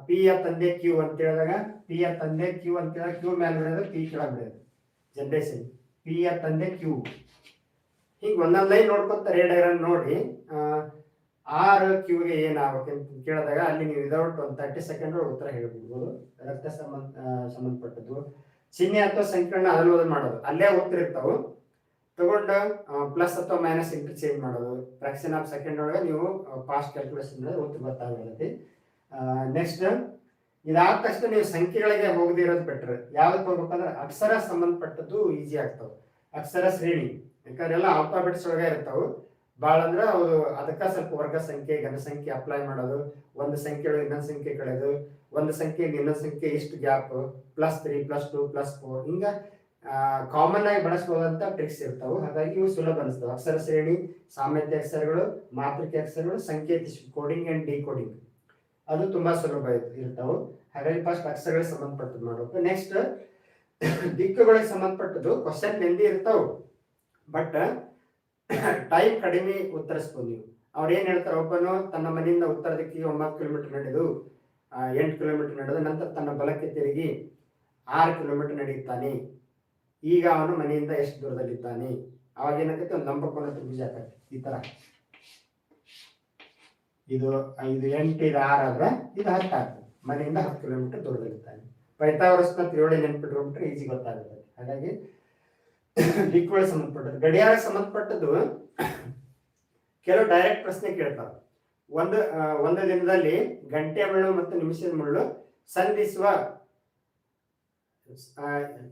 ಪಿ ಯ ತಂದೆ ಕ್ಯೂ ಅಂತ ಹೇಳಿದಾಗ ಪಿ ಯ ತಂದೆ ಕ್ಯೂ ಅಂತ ಹೇಳಿದಾಗ ಕ್ಯೂ ಮೇಲೆ ಬಿಡೋದು ಪಿ ಕೆಳಗೆ ಬಿಡೋದು. ಜನ್ರೇಷನ್ ಪಿ ಯ ತಂದೆ ಕ್ಯೂ ಹೀಗೆ ಒಂದೊಂದು ಲೈನ್ ನೋಡ್ಕೊಂತ ರೇ ಡೈಗ್ರಾಮ್ ನೋಡಿ. ಆರ್ ಕ್ಯೂಗೆ ಏನಾಗಬೇಕು ಅಂತ ಕೇಳಿದಾಗ ಅಲ್ಲಿ ನೀವು ವಿದೌಟ್ ಒಂದು ತರ್ಟಿ ಸೆಕೆಂಡ್ ಉತ್ತರ ಹೇಳ್ಬಿಡ್ಬೋದು ರಕ್ತ ಸಂಬಂಧ ಸಂಬಂಧಪಟ್ಟದ್ದು. ಚಿಹ್ನೆ ಅಥವಾ ಸಂಕೀರ್ಣ ಅನುವಾದ ಮಾಡೋದು. ಅಲ್ಲೇ ಉತ್ತರ ಇರ್ತಾವೆ. ತಗೊಂಡು ಪ್ಲಸ್ ಅಥವಾ ಮೈನಸ್ ಇಂಟರ್ಚೇಂಜ್ ಮಾಡೋದು. ಫ್ರಾಕ್ಷನ್ ಆಫ್ ಸೆಕೆಂಡ್ ಒಳಗೆ ನೀವು ಪಾಸ್ಟ್ ಕ್ಯಾಲ್ಕುಲೇಷನ್ ಉತ್ತರ ಗೊತ್ತಾಗಿರ್ತೈತಿ ನೆಕ್ಸ್ಟ್ ಇದಾದ ತಕ್ಷಣ ನೀವು ಸಂಖ್ಯೆಗಳಿಗೆ ಹೋಗದೇ ಇರೋದು ಬೆಟರ್ ಯಾವ್ದಕ್ಕೆ ಹೋಗ್ಬೇಕಂದ್ರೆ ಅಕ್ಷರ ಸಂಬಂಧಪಟ್ಟದ್ದು ಈಸಿ ಆಗ್ತಾವ. ಅಕ್ಷರ ಶ್ರೇಣಿ. ಯಾಕಂದ್ರೆ ಎಲ್ಲ ಆಲ್ಫಾಬೆಟ್ಸ್ ಒಳಗೆ ಇರ್ತಾವು. ಭಾಳ ಅಂದ್ರೆ ಅವರು ಅದಕ್ಕೆ ಸ್ವಲ್ಪ ವರ್ಗ ಸಂಖ್ಯೆ ಸಂಖ್ಯೆ ಅಪ್ಲೈ ಮಾಡೋದು. ಒಂದು ಸಂಖ್ಯೆ ಇನ್ನೊಂದು ಸಂಖ್ಯೆ ಕಳೆದು, ಒಂದು ಸಂಖ್ಯೆ ಇನ್ನೊಂದು ಸಂಖ್ಯೆ ಇಷ್ಟು gap plus three plus two plus four ಹಿಂಗ ಕಾಮನ್ ಆಗಿ ಬಳಸಬಹುದಂತ ಟ್ರಿಕ್ಸ್ ಇರ್ತಾವೆ. ಹಾಗಾಗಿ ಇವು ಸುಲಭ ಅನಿಸ್ತವೆ. ಅಕ್ಷರ ಶ್ರೇಣಿ, ಸಾಮ್ಯತೆ ಅಕ್ಷರಗಳು ಮಾತೃಕೆ ಅಕ್ಷರಗಳು ಸಂಕೇತ ಕೋಡಿಂಗ್ ಅಂಡ್ ಡಿಕೋಡಿಂಗ್ ಅದು ತುಂಬಾ ಸುಲಭ ಇರ್- ಇರ್ತಾವು. ಹಾಗಾಗಿ ಫಸ್ಟ್ ಅಕ್ಷರಗಳಿಗೆ ಸಂಬಂಧಪಟ್ಟದ್ದು ಮಾಡಬೇಕು ನೆಕ್ಸ್ಟ್ ದಿಕ್ಕುಗಳಿಗೆ ಸಂಬಂಧಪಟ್ಟದ್ದು ಕ್ವಶನ್ ನೆಂದಿ ಇರ್ತಾವು. ಬಟ್ ಟೈಮ್ ಕಡಿಮೆ ಉತ್ತರಿಸ್ಬೋದು ನೀವು. ಅವ್ರು ಏನ್ ಹೇಳ್ತಾರೆ, ಒಬ್ಬನು ತನ್ನ ಮನೆಯಿಂದ ಉತ್ತರ ದಿಕ್ಕಿಗೆ ಒಂಬತ್ತು ಕಿಲೋಮೀಟರ್ ನಡೆದು ಎಂಟು ಕಿಲೋಮೀಟರ್ ನಡೆದು ನಂತರ ತನ್ನ ಬಲಕ್ಕೆ ತಿರುಗಿ ಆರು ಕಿಲೋಮೀಟರ್ ನಡೆಯುತ್ತಾನೆ. ಈಗ ಅವನು ಮನೆಯಿಂದ ಎಷ್ಟು ದೂರದಲ್ಲಿದ್ದಾನೆ? ಅವಾಗ ಏನಾಗುತ್ತೆ? ಒಂದು ಲಂಬಕೋನ ತ್ರಿಭುಜ ಈ ತರ. ಇದು ಐದು ಎಂಟು ಇದು ಆರು ಆದ್ರೆ ಇದು ಹತ್ತು ಆಗ್ತದೆ. ಮನೆಯಿಂದ ಹತ್ತು ಕಿಲೋಮೀಟರ್ ದೂರದಲ್ಲಿದ್ದಾನೆ ಪೈಥಾವರಸ್ನ ತ್ರಿವಳಿ ನೆನ್ಪಿಟ್ಕೊಂಡ್ಬಿಟ್ರೆ ಈಜಿ ಗೊತ್ತಾಗುತ್ತೆ. ಹಾಗಾಗಿ ದಿಕ್ಕುಗಳ ಸಂಬಂಧಪಟ್ಟದ್ದು. ಗಡಿಯಾರ ಸಂಬಂಧಪಟ್ಟದ್ದು ಕೆಲವು ಡೈರೆಕ್ಟ್ ಪ್ರಶ್ನೆ ಕೇಳ್ತಾರೆ. ಒಂದು ಒಂದು ದಿನದಲ್ಲಿ ಗಂಟೆ ಮುಳ್ಳು ಮತ್ತು ನಿಮಿಷದ ಮುಳ್ಳು ಸಂಧಿಸುವ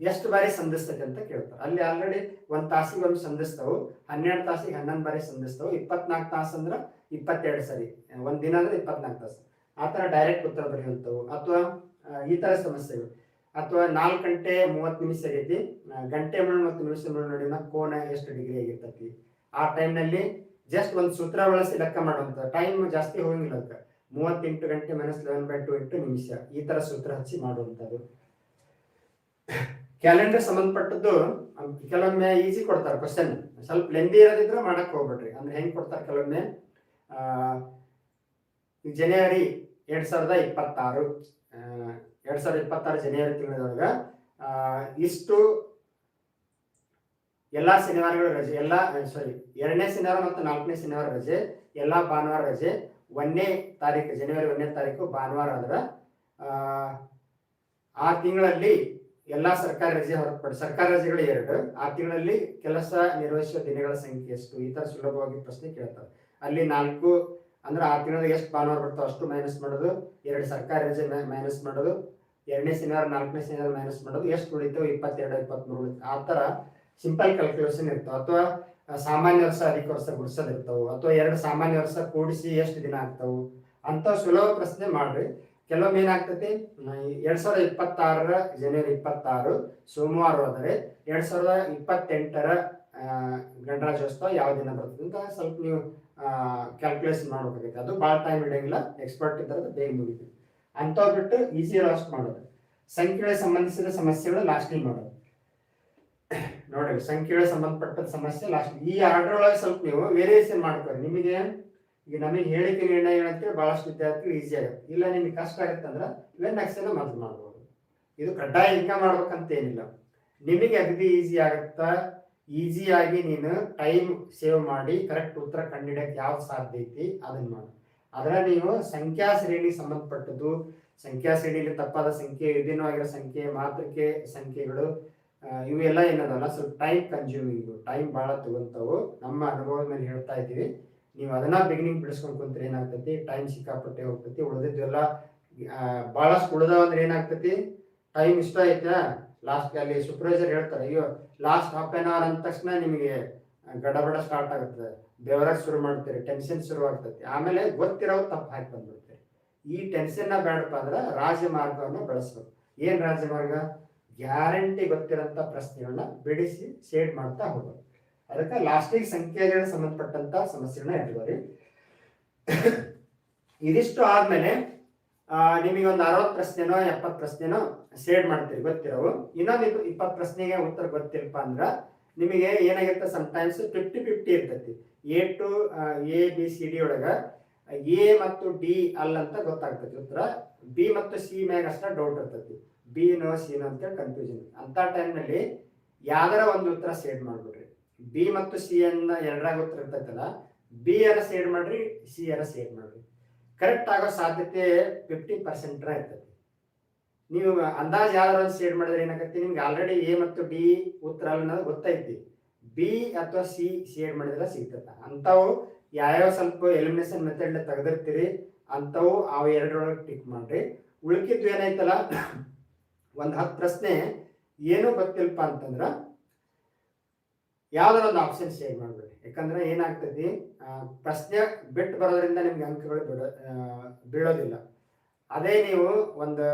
ಎಷ್ಟು ಬಾರಿ ಸಂಧಿಸ್ತದೆ ಅಂತ ಕೇಳ್ತಾರೆ. ಅಲ್ಲಿ ಆಲ್ರೆಡಿ ಒಂದ್ ತಾಸಿಗೆ ಒಂದು ಸಂಧಿಸ್ತಾವು, ಹನ್ನೆರಡು ತಾಸಿಗೆ ಹನ್ನೊಂದು ಬಾರಿ ಸಂಧಿಸ್ತಾವು, ಇಪ್ಪತ್ನಾಲ್ಕು ತಾಸು ಅಂದ್ರೆ ಇಪ್ಪತ್ತೆರಡು ಸರಿ. ಒಂದು ದಿನ ಅಂದ್ರೆ ಇಪ್ಪತ್ನಾಲ್ಕು ತಾಸು. ಆ ಥರ ಡೈರೆಕ್ಟ್ ಉತ್ತರ ಬರೆಯುವಂಥವು ಅಥವಾ ಈ ಥರ ಸಮಸ್ಯೆಗಳು. ಅಥವಾ ನಾಲ್ಕು ಗಂಟೆ ಮೂವತ್ತು ನಿಮಿಷ ಆಗೈತಿ. ಗಂಟೆ ಮೇಲೆ ಮತ್ತು ನಿಮಿಷ ಮೇಲೆ ನಡುವಿನ ಕೋನ ಎಷ್ಟು ಡಿಗ್ರಿ ಆಗಿರ್ತೈತಿ. ಆ ಟೈಮ್ನಲ್ಲಿ ಜಸ್ಟ್ ಒಂದು ಸೂತ್ರ ಬಳಸಿ ಲೆಕ್ಕ ಮಾಡುವಂಥ ಟೈಮ್ ಜಾಸ್ತಿ ಹೋಗಿಲ್ಲ ಅದಕ್ಕೆ ಮೂವತ್ತೆಂಟು ಗಂಟೆ ಮೈನಸ್ ಲೆವೆನ್ ಬೈ ಟು ಎಂಟು ನಿಮಿಷ. ಈ ತರ ಸೂತ್ರ ಹಚ್ಚಿ ಮಾಡುವಂಥದ್ದು. ಕ್ಯಾಲೆಂಡರ್ ಸಂಬಂಧಪಟ್ಟದ್ದು ಕೆಲವೊಮ್ಮೆ ಈಸಿ ಕೊಡ್ತಾರೆ ಕ್ವಶನ್ ಸ್ವಲ್ಪ ಲೆಂದಿ ಇರೋದಿದ್ರೆ ಮಾಡಕ್ ಹೋಗ್ಬೇಡ್ರಿ. ಅಂದ್ರೆ ಹೆಂಗ್ ಕೊಡ್ತಾರೆ ಕೆಲವೊಮ್ಮೆ? ಜನವರಿ ಎರಡ್ ಸಾವಿರದ ಇಪ್ಪತ್ತಾರು ಎರಡ್ ಸಾವಿರದ ಇಪ್ಪತ್ತಾರು ಜನವರಿ ತಿಂಗಳೊಳಗ ಆ, ಇಷ್ಟು ಎಲ್ಲಾ ಶನಿವಾರಗಳು ರಜೆ ಎಲ್ಲಾ ಸಾರಿ ಎರಡನೇ ಶನಿವಾರ ಮತ್ತು ನಾಲ್ಕನೇ ಶನಿವಾರ ರಜೆ ಎಲ್ಲಾ ಭಾನುವಾರ ರಜೆ ಒಂದನೇ ತಾರೀಕು ಜನವರಿ ಒಂದನೇ ತಾರೀಕು ಭಾನುವಾರ ಆದ್ರೆ ಆ ತಿಂಗಳಲ್ಲಿ ಎಲ್ಲಾ ಸರ್ಕಾರಿ ರಜೆ ಹೊರತುಪಡಿಸಿ ಸರ್ಕಾರಿ ರಜೆಗಳು ಎರಡು ಆ ತಿಂಗಳಲ್ಲಿ ಕೆಲಸ ನಿರ್ವಹಿಸುವ ದಿನಗಳ ಸಂಖ್ಯೆ ಎಷ್ಟು ಈ ತರ ಸುಲಭವಾಗಿ ಪ್ರಶ್ನೆ ಕೇಳ್ತಾರೆ. ಅಲ್ಲಿ ನಾಲ್ಕು, ಅಂದ್ರೆ ಆ ತಿಂಗಳ ಎಷ್ಟು ಭಾನುವಾರ ಬರ್ತಾವೆ ಅಷ್ಟು ಮೈನಸ್ ಮಾಡೋದು. ಎರಡು ಸರ್ಕಾರಿ ರಜೆ ಮೈನಸ್ ಮಾಡೋದು. ಎರಡನೇ ಶನಿವಾರ, ನಾಲ್ಕನೇ ಶನಿವಾರ ಮೈನಸ್ ಮಾಡೋದು. ಎಷ್ಟು ಉಳಿತಾವೆ ಇಪ್ಪತ್ತೆರಡು, ಇಪ್ಪತ್ಮೂರು ಆ ಥರ ಸಿಂಪಲ್ ಕ್ಯಾಲ್ಕುಲೇಷನ್ ಇರ್ತಾವ. ಅಥವಾ ಸಾಮಾನ್ಯ ವರ್ಷ ಅಧಿಕ ವರ್ಷ ಇರ್ತಾವು ಅಥವಾ ಎರಡು ಸಾಮಾನ್ಯ ವರ್ಷ ಕೂಡಿಸಿ ಎಷ್ಟು ದಿನ ಆಗ್ತವೆ. ಅಂತ ಸುಲಭ ಪ್ರಶ್ನೆ ಮಾಡ್ರಿ. ಕೆಲವೊಮ್ಮೆ ಏನಾಗ್ತೈತಿ? ಎರಡ್ ಸಾವಿರದ ಇಪ್ಪತ್ತಾರರ ಜನವರಿ ಇಪ್ಪತ್ತಾರು, ಸೋಮವಾರ ಹೋದರೆ ಎರಡ್ ಸಾವಿರದ ಇಪ್ಪತ್ತೆಂಟರ ಗಣರಾಜ್ಯೋತ್ಸವ ಯಾವ ದಿನ ಬರ್ತದೆ ಅಂತ ಸ್ವಲ್ಪ ನೀವು ಕ್ಯಾಲ್ಕುಲೇಷನ್ ಮಾಡ್ಬೇಕಾಗೈತೆ ಅದು ಭಾಳ ಟೈಮ್ ಹಿಡಿಯಂಗಿಲ್ಲ. ಎಕ್ಸ್ಪರ್ಟ್ ಇದ್ದರೆ ಬೇಗ ಮುಗಿತೀವಿ ಅಂಥವ್ ಬಿಟ್ಟು ಈಸಿ ಲಾಸ್ಟ್ ಮಾಡೋದು. ಸಂಖ್ಯೆಗಳಿಗೆ ಸಂಬಂಧಿಸಿದ ಸಮಸ್ಯೆಗಳು ಲಾಸ್ಟಿಗೆ ಮಾಡೋದು. ನೋಡಿ ಸಂಖ್ಯೆಗಳಿಗೆ ಸಂಬಂಧಪಟ್ಟ ಸಮಸ್ಯೆ ಲಾಸ್ಟ್ ಈ ಆರ್ಡರ್ ಒಳಗೆ ಸ್ವಲ್ಪ ನೀವು ವೇರಿಯೇಷನ್ ಮಾಡ್ಕೊಳ್ಳಿ. ನಿಮಗೆ ಈಗ ನಮಗೆ ಹೇಳಿಕೆ ನಿರ್ಣಯ ಏನಂತೇಳಿ ಬಹಳಷ್ಟು ವಿದ್ಯಾರ್ಥಿಗಳು ಈಸಿ ಆಗುತ್ತೆ. ಇಲ್ಲ ನಿಮಗೆ ಕಷ್ಟ ಆಗುತ್ತೆ ಅಂದ್ರೆ ಇವೆನ್ ಎಕ್ಸೆಲ್ ಮಾಡ್ಬೋದು. ಇದು ಕಡ್ಡಾಯ ಹಿಂಗೆ ಮಾಡ್ಬೇಕಂತ ಏನಿಲ್ಲ ನಿಮಗೆ ಅಗದಿ ಈಸಿ ಆಗುತ್ತಾ? ಈಸಿಯಾಗಿ ನೀನು ಟೈಮ್ ಸೇವ್ ಮಾಡಿ ಕರೆಕ್ಟ್ ಉತ್ತರ ಕಂಡುಹಿಡಿಯಕ್ಕೆ ಯಾವ ಸಾಧ್ಯ ಐತಿ ಅದನ್ನ ಮಾಡು. ಅದರ ನೀವು ಸಂಖ್ಯಾ ಶ್ರೇಣಿ ಸಂಬಂಧಪಟ್ಟದ್ದು, ಸಂಖ್ಯಾ ಶ್ರೇಣಿಯಲ್ಲಿ ತಪ್ಪಾದ ಸಂಖ್ಯೆ, ವಿಭಿನ್ನವಾಗಿರೋ ಸಂಖ್ಯೆ, ಮಾತೃಕೆ ಸಂಖ್ಯೆಗಳು ಇವೆಲ್ಲ ಏನದಲ್ಲ, ಸ್ವಲ್ಪ ಟೈಮ್ ಕನ್ಸ್ಯೂಮಿಂಗ್ ಟೈಮ್ ಭಾಳ ತಗೊಂತವು ನಮ್ಮ ಅನುಭವದ ಮೇಲೆ ಹೇಳ್ತಾ ಇದ್ದೀವಿ. ನೀವು ಅದನ್ನ ಬಿಗಿನಿಂಗ್ ಬಿಡಿಸ್ಕೊಂಡು ಕುಂತ್ರೆ ಏನಾಗ್ತೈತಿ? ಟೈಮ್ ಸಿಕ್ಕಾಪಟ್ಟೆ ಹೋಗ್ತೈತಿ. ಉಳಿದಿದ್ದೆಲ್ಲ ಭಾಳಷ್ಟು ಉಳ್ದಾವ ಅಂದ್ರೆ ಏನಾಗ್ತೈತಿ? ಟೈಮ್ ಇಷ್ಟ ಐತಾ ಲಾಸ್ಟ್ ಅಲ್ಲಿ ಸೂಪರ್ವೈಸರ್ ಹೇಳ್ತಾರೆ, ಅಯ್ಯೋ ಲಾಸ್ಟ್ ಹಾಫ್ ಆನ್ ಅವರ್ ಅಂದ ತಕ್ಷಣ ನಿಮಗೆ ಗಡಬಡ ಸ್ಟಾರ್ಟ್ ಆಗುತ್ತೆ. ಬೆವರಾಗಿ ಶುರು ಮಾಡ್ತೀರಿ ಟೆನ್ಷನ್ ಶುರು ಆಗ್ತೈತಿ. ಆಮೇಲೆ ಗೊತ್ತಿರೋ ತಪ್ಪು ಹಾಕಿ ಬಂದ್ಬಿಡ್ತೀರಿ. ಈ ಟೆನ್ಷನ್ನ ಬೇಡಪ್ಪ ಅಂದ್ರೆ ರಾಜಮಾರ್ಗವನ್ನು ಬಳಸ್ಬೇಕು ಏನ್ ರಾಜಮಾರ್ಗ? ಗ್ಯಾರಂಟಿ ಗೊತ್ತಿರೋಂಥ ಪ್ರಶ್ನೆಗಳನ್ನ ಬಿಡಿಸಿ ಶೇಡ್ ಮಾಡ್ತಾ ಹೋಗೋದು. ಅದಕ್ಕೆ ಲಾಸ್ಟಿಗೆ ಸಂಖ್ಯೆಗಳ ಸಂಬಂಧಪಟ್ಟಂತ ಸಮಸ್ಯೆಗಳನ್ನ ಇಟ್ಕೋರಿ ಇದಿಷ್ಟು ಆದ್ಮೇಲೆ ನಿಮಗೆ ಒಂದು ಅರವತ್ತು ಪ್ರಶ್ನೆನೋ, ಎಪ್ಪತ್ತು ಪ್ರಶ್ನೆನೋ ಸೇಡ್ ಮಾಡ್ತೀರಿ ಗೊತ್ತಿರೋವು. ಇನ್ನೊಂದು ಇಪ್ಪತ್ತು ಪ್ರಶ್ನೆಗೆ ಉತ್ತರ ಗೊತ್ತಿಲ್ಲಪ್ಪ ಅಂದ್ರೆ, ನಿಮಗೆ ಏನಾಗಿರುತ್ತೆ ಸಮಟೈಮ್ಸ್ ಫಿಫ್ಟಿ ಫಿಫ್ಟಿ ಇರ್ತೈತಿ. A to A B C D ಒಳಗ ಎ ಮತ್ತು ಡಿ ಅಲ್ಲ ಅಂತ ಗೊತ್ತಾಗ್ತೈತಿ ಉತ್ತರ. ಬಿ ಮತ್ತು ಸಿ ಮ್ಯಾಗ ಅಷ್ಟ ಡೌಟ್ ಇರ್ತೈತಿ. ಬಿ ನೋ ಸಿ ನೋ ಅಂತೇಳಿ ಕನ್ಫ್ಯೂಷನ್ ಅಂತ ಟೈಮ್ನಲ್ಲಿ ಯಾವ್ದಾರ ಒಂದು ಉತ್ತರ ಸೇಡ್ ಮಾಡ್ಬಿಡ್ರಿ. ಬಿ ಮತ್ತು ಸಿ ಅನ್ನ ಎರಡರಾಗ ಉತ್ತರ ಇರ್ತೈತಲ್ಲ ಬಿ ಅರ ಸೇಡ್ ಮಾಡ್ರಿ ಸಿ ಅರ ಸೇಡ್ ಮಾಡ್ರಿ. ಕರೆಕ್ಟ್ ಆಗೋ ಸಾಧ್ಯತೆ ಫಿಫ್ಟಿ ಪರ್ಸೆಂಟ್ರ ಇರ್ತದೆ. ನೀವು ಅಂದಾಜು ಯಾವ್ದಾರ ಒಂದು ಸೇಡ್ ಮಾಡಿದ್ರೆ ಏನಾಗತ್ತೆ? ನಿಮ್ಗೆ ಆಲ್ರೆಡಿ ಎ ಮತ್ತು ಡಿ ಉತ್ತರ ಅನ್ನೋದು ಗೊತ್ತೈತಿ ಬಿ ಅಥವಾ ಸಿ ಸೇಡ್ ಮಾಡಿದ್ರೆ ಸಿಗ್ತದ. ಅಂಥವು ಯಾವ್ಯಾವ ಸ್ವಲ್ಪ ಎಲಿಮಿನೇಷನ್ ಮೆಥಡ್ ತೆಗೆದಿರ್ತೀರಿ, ಅಂಥವು ಆ ಎರಡರೊಳಗೆ ಟಿಕ್ ಮಾಡ್ರಿ. ಉಳ್ಕಿದ್ದು ಏನೈತಲ್ಲ ಒಂದು ಹತ್ತು ಪ್ರಶ್ನೆ, ಏನೂ ಗೊತ್ತಿಲ್ಲಪ್ಪ ಅಂತಂದ್ರ ಯಾವ್ದಾರ ಒಂದು ಆಪ್ಷನ್ ಸೇವ್ ಮಾಡ್ಬೇಡಿ ಯಾಕಂದ್ರೆ ಏನಾಗ್ತೈತಿ ಪ್ರಶ್ನೆ ಬಿಟ್ಟು ಬರೋದ್ರಿಂದ ನಿಮ್ಗೆ ಅಂಕಗಳು ಬಿಡೋ ಬೀಳೋದಿಲ್ಲ. ಅದೇ ನೀವು ಒಂದು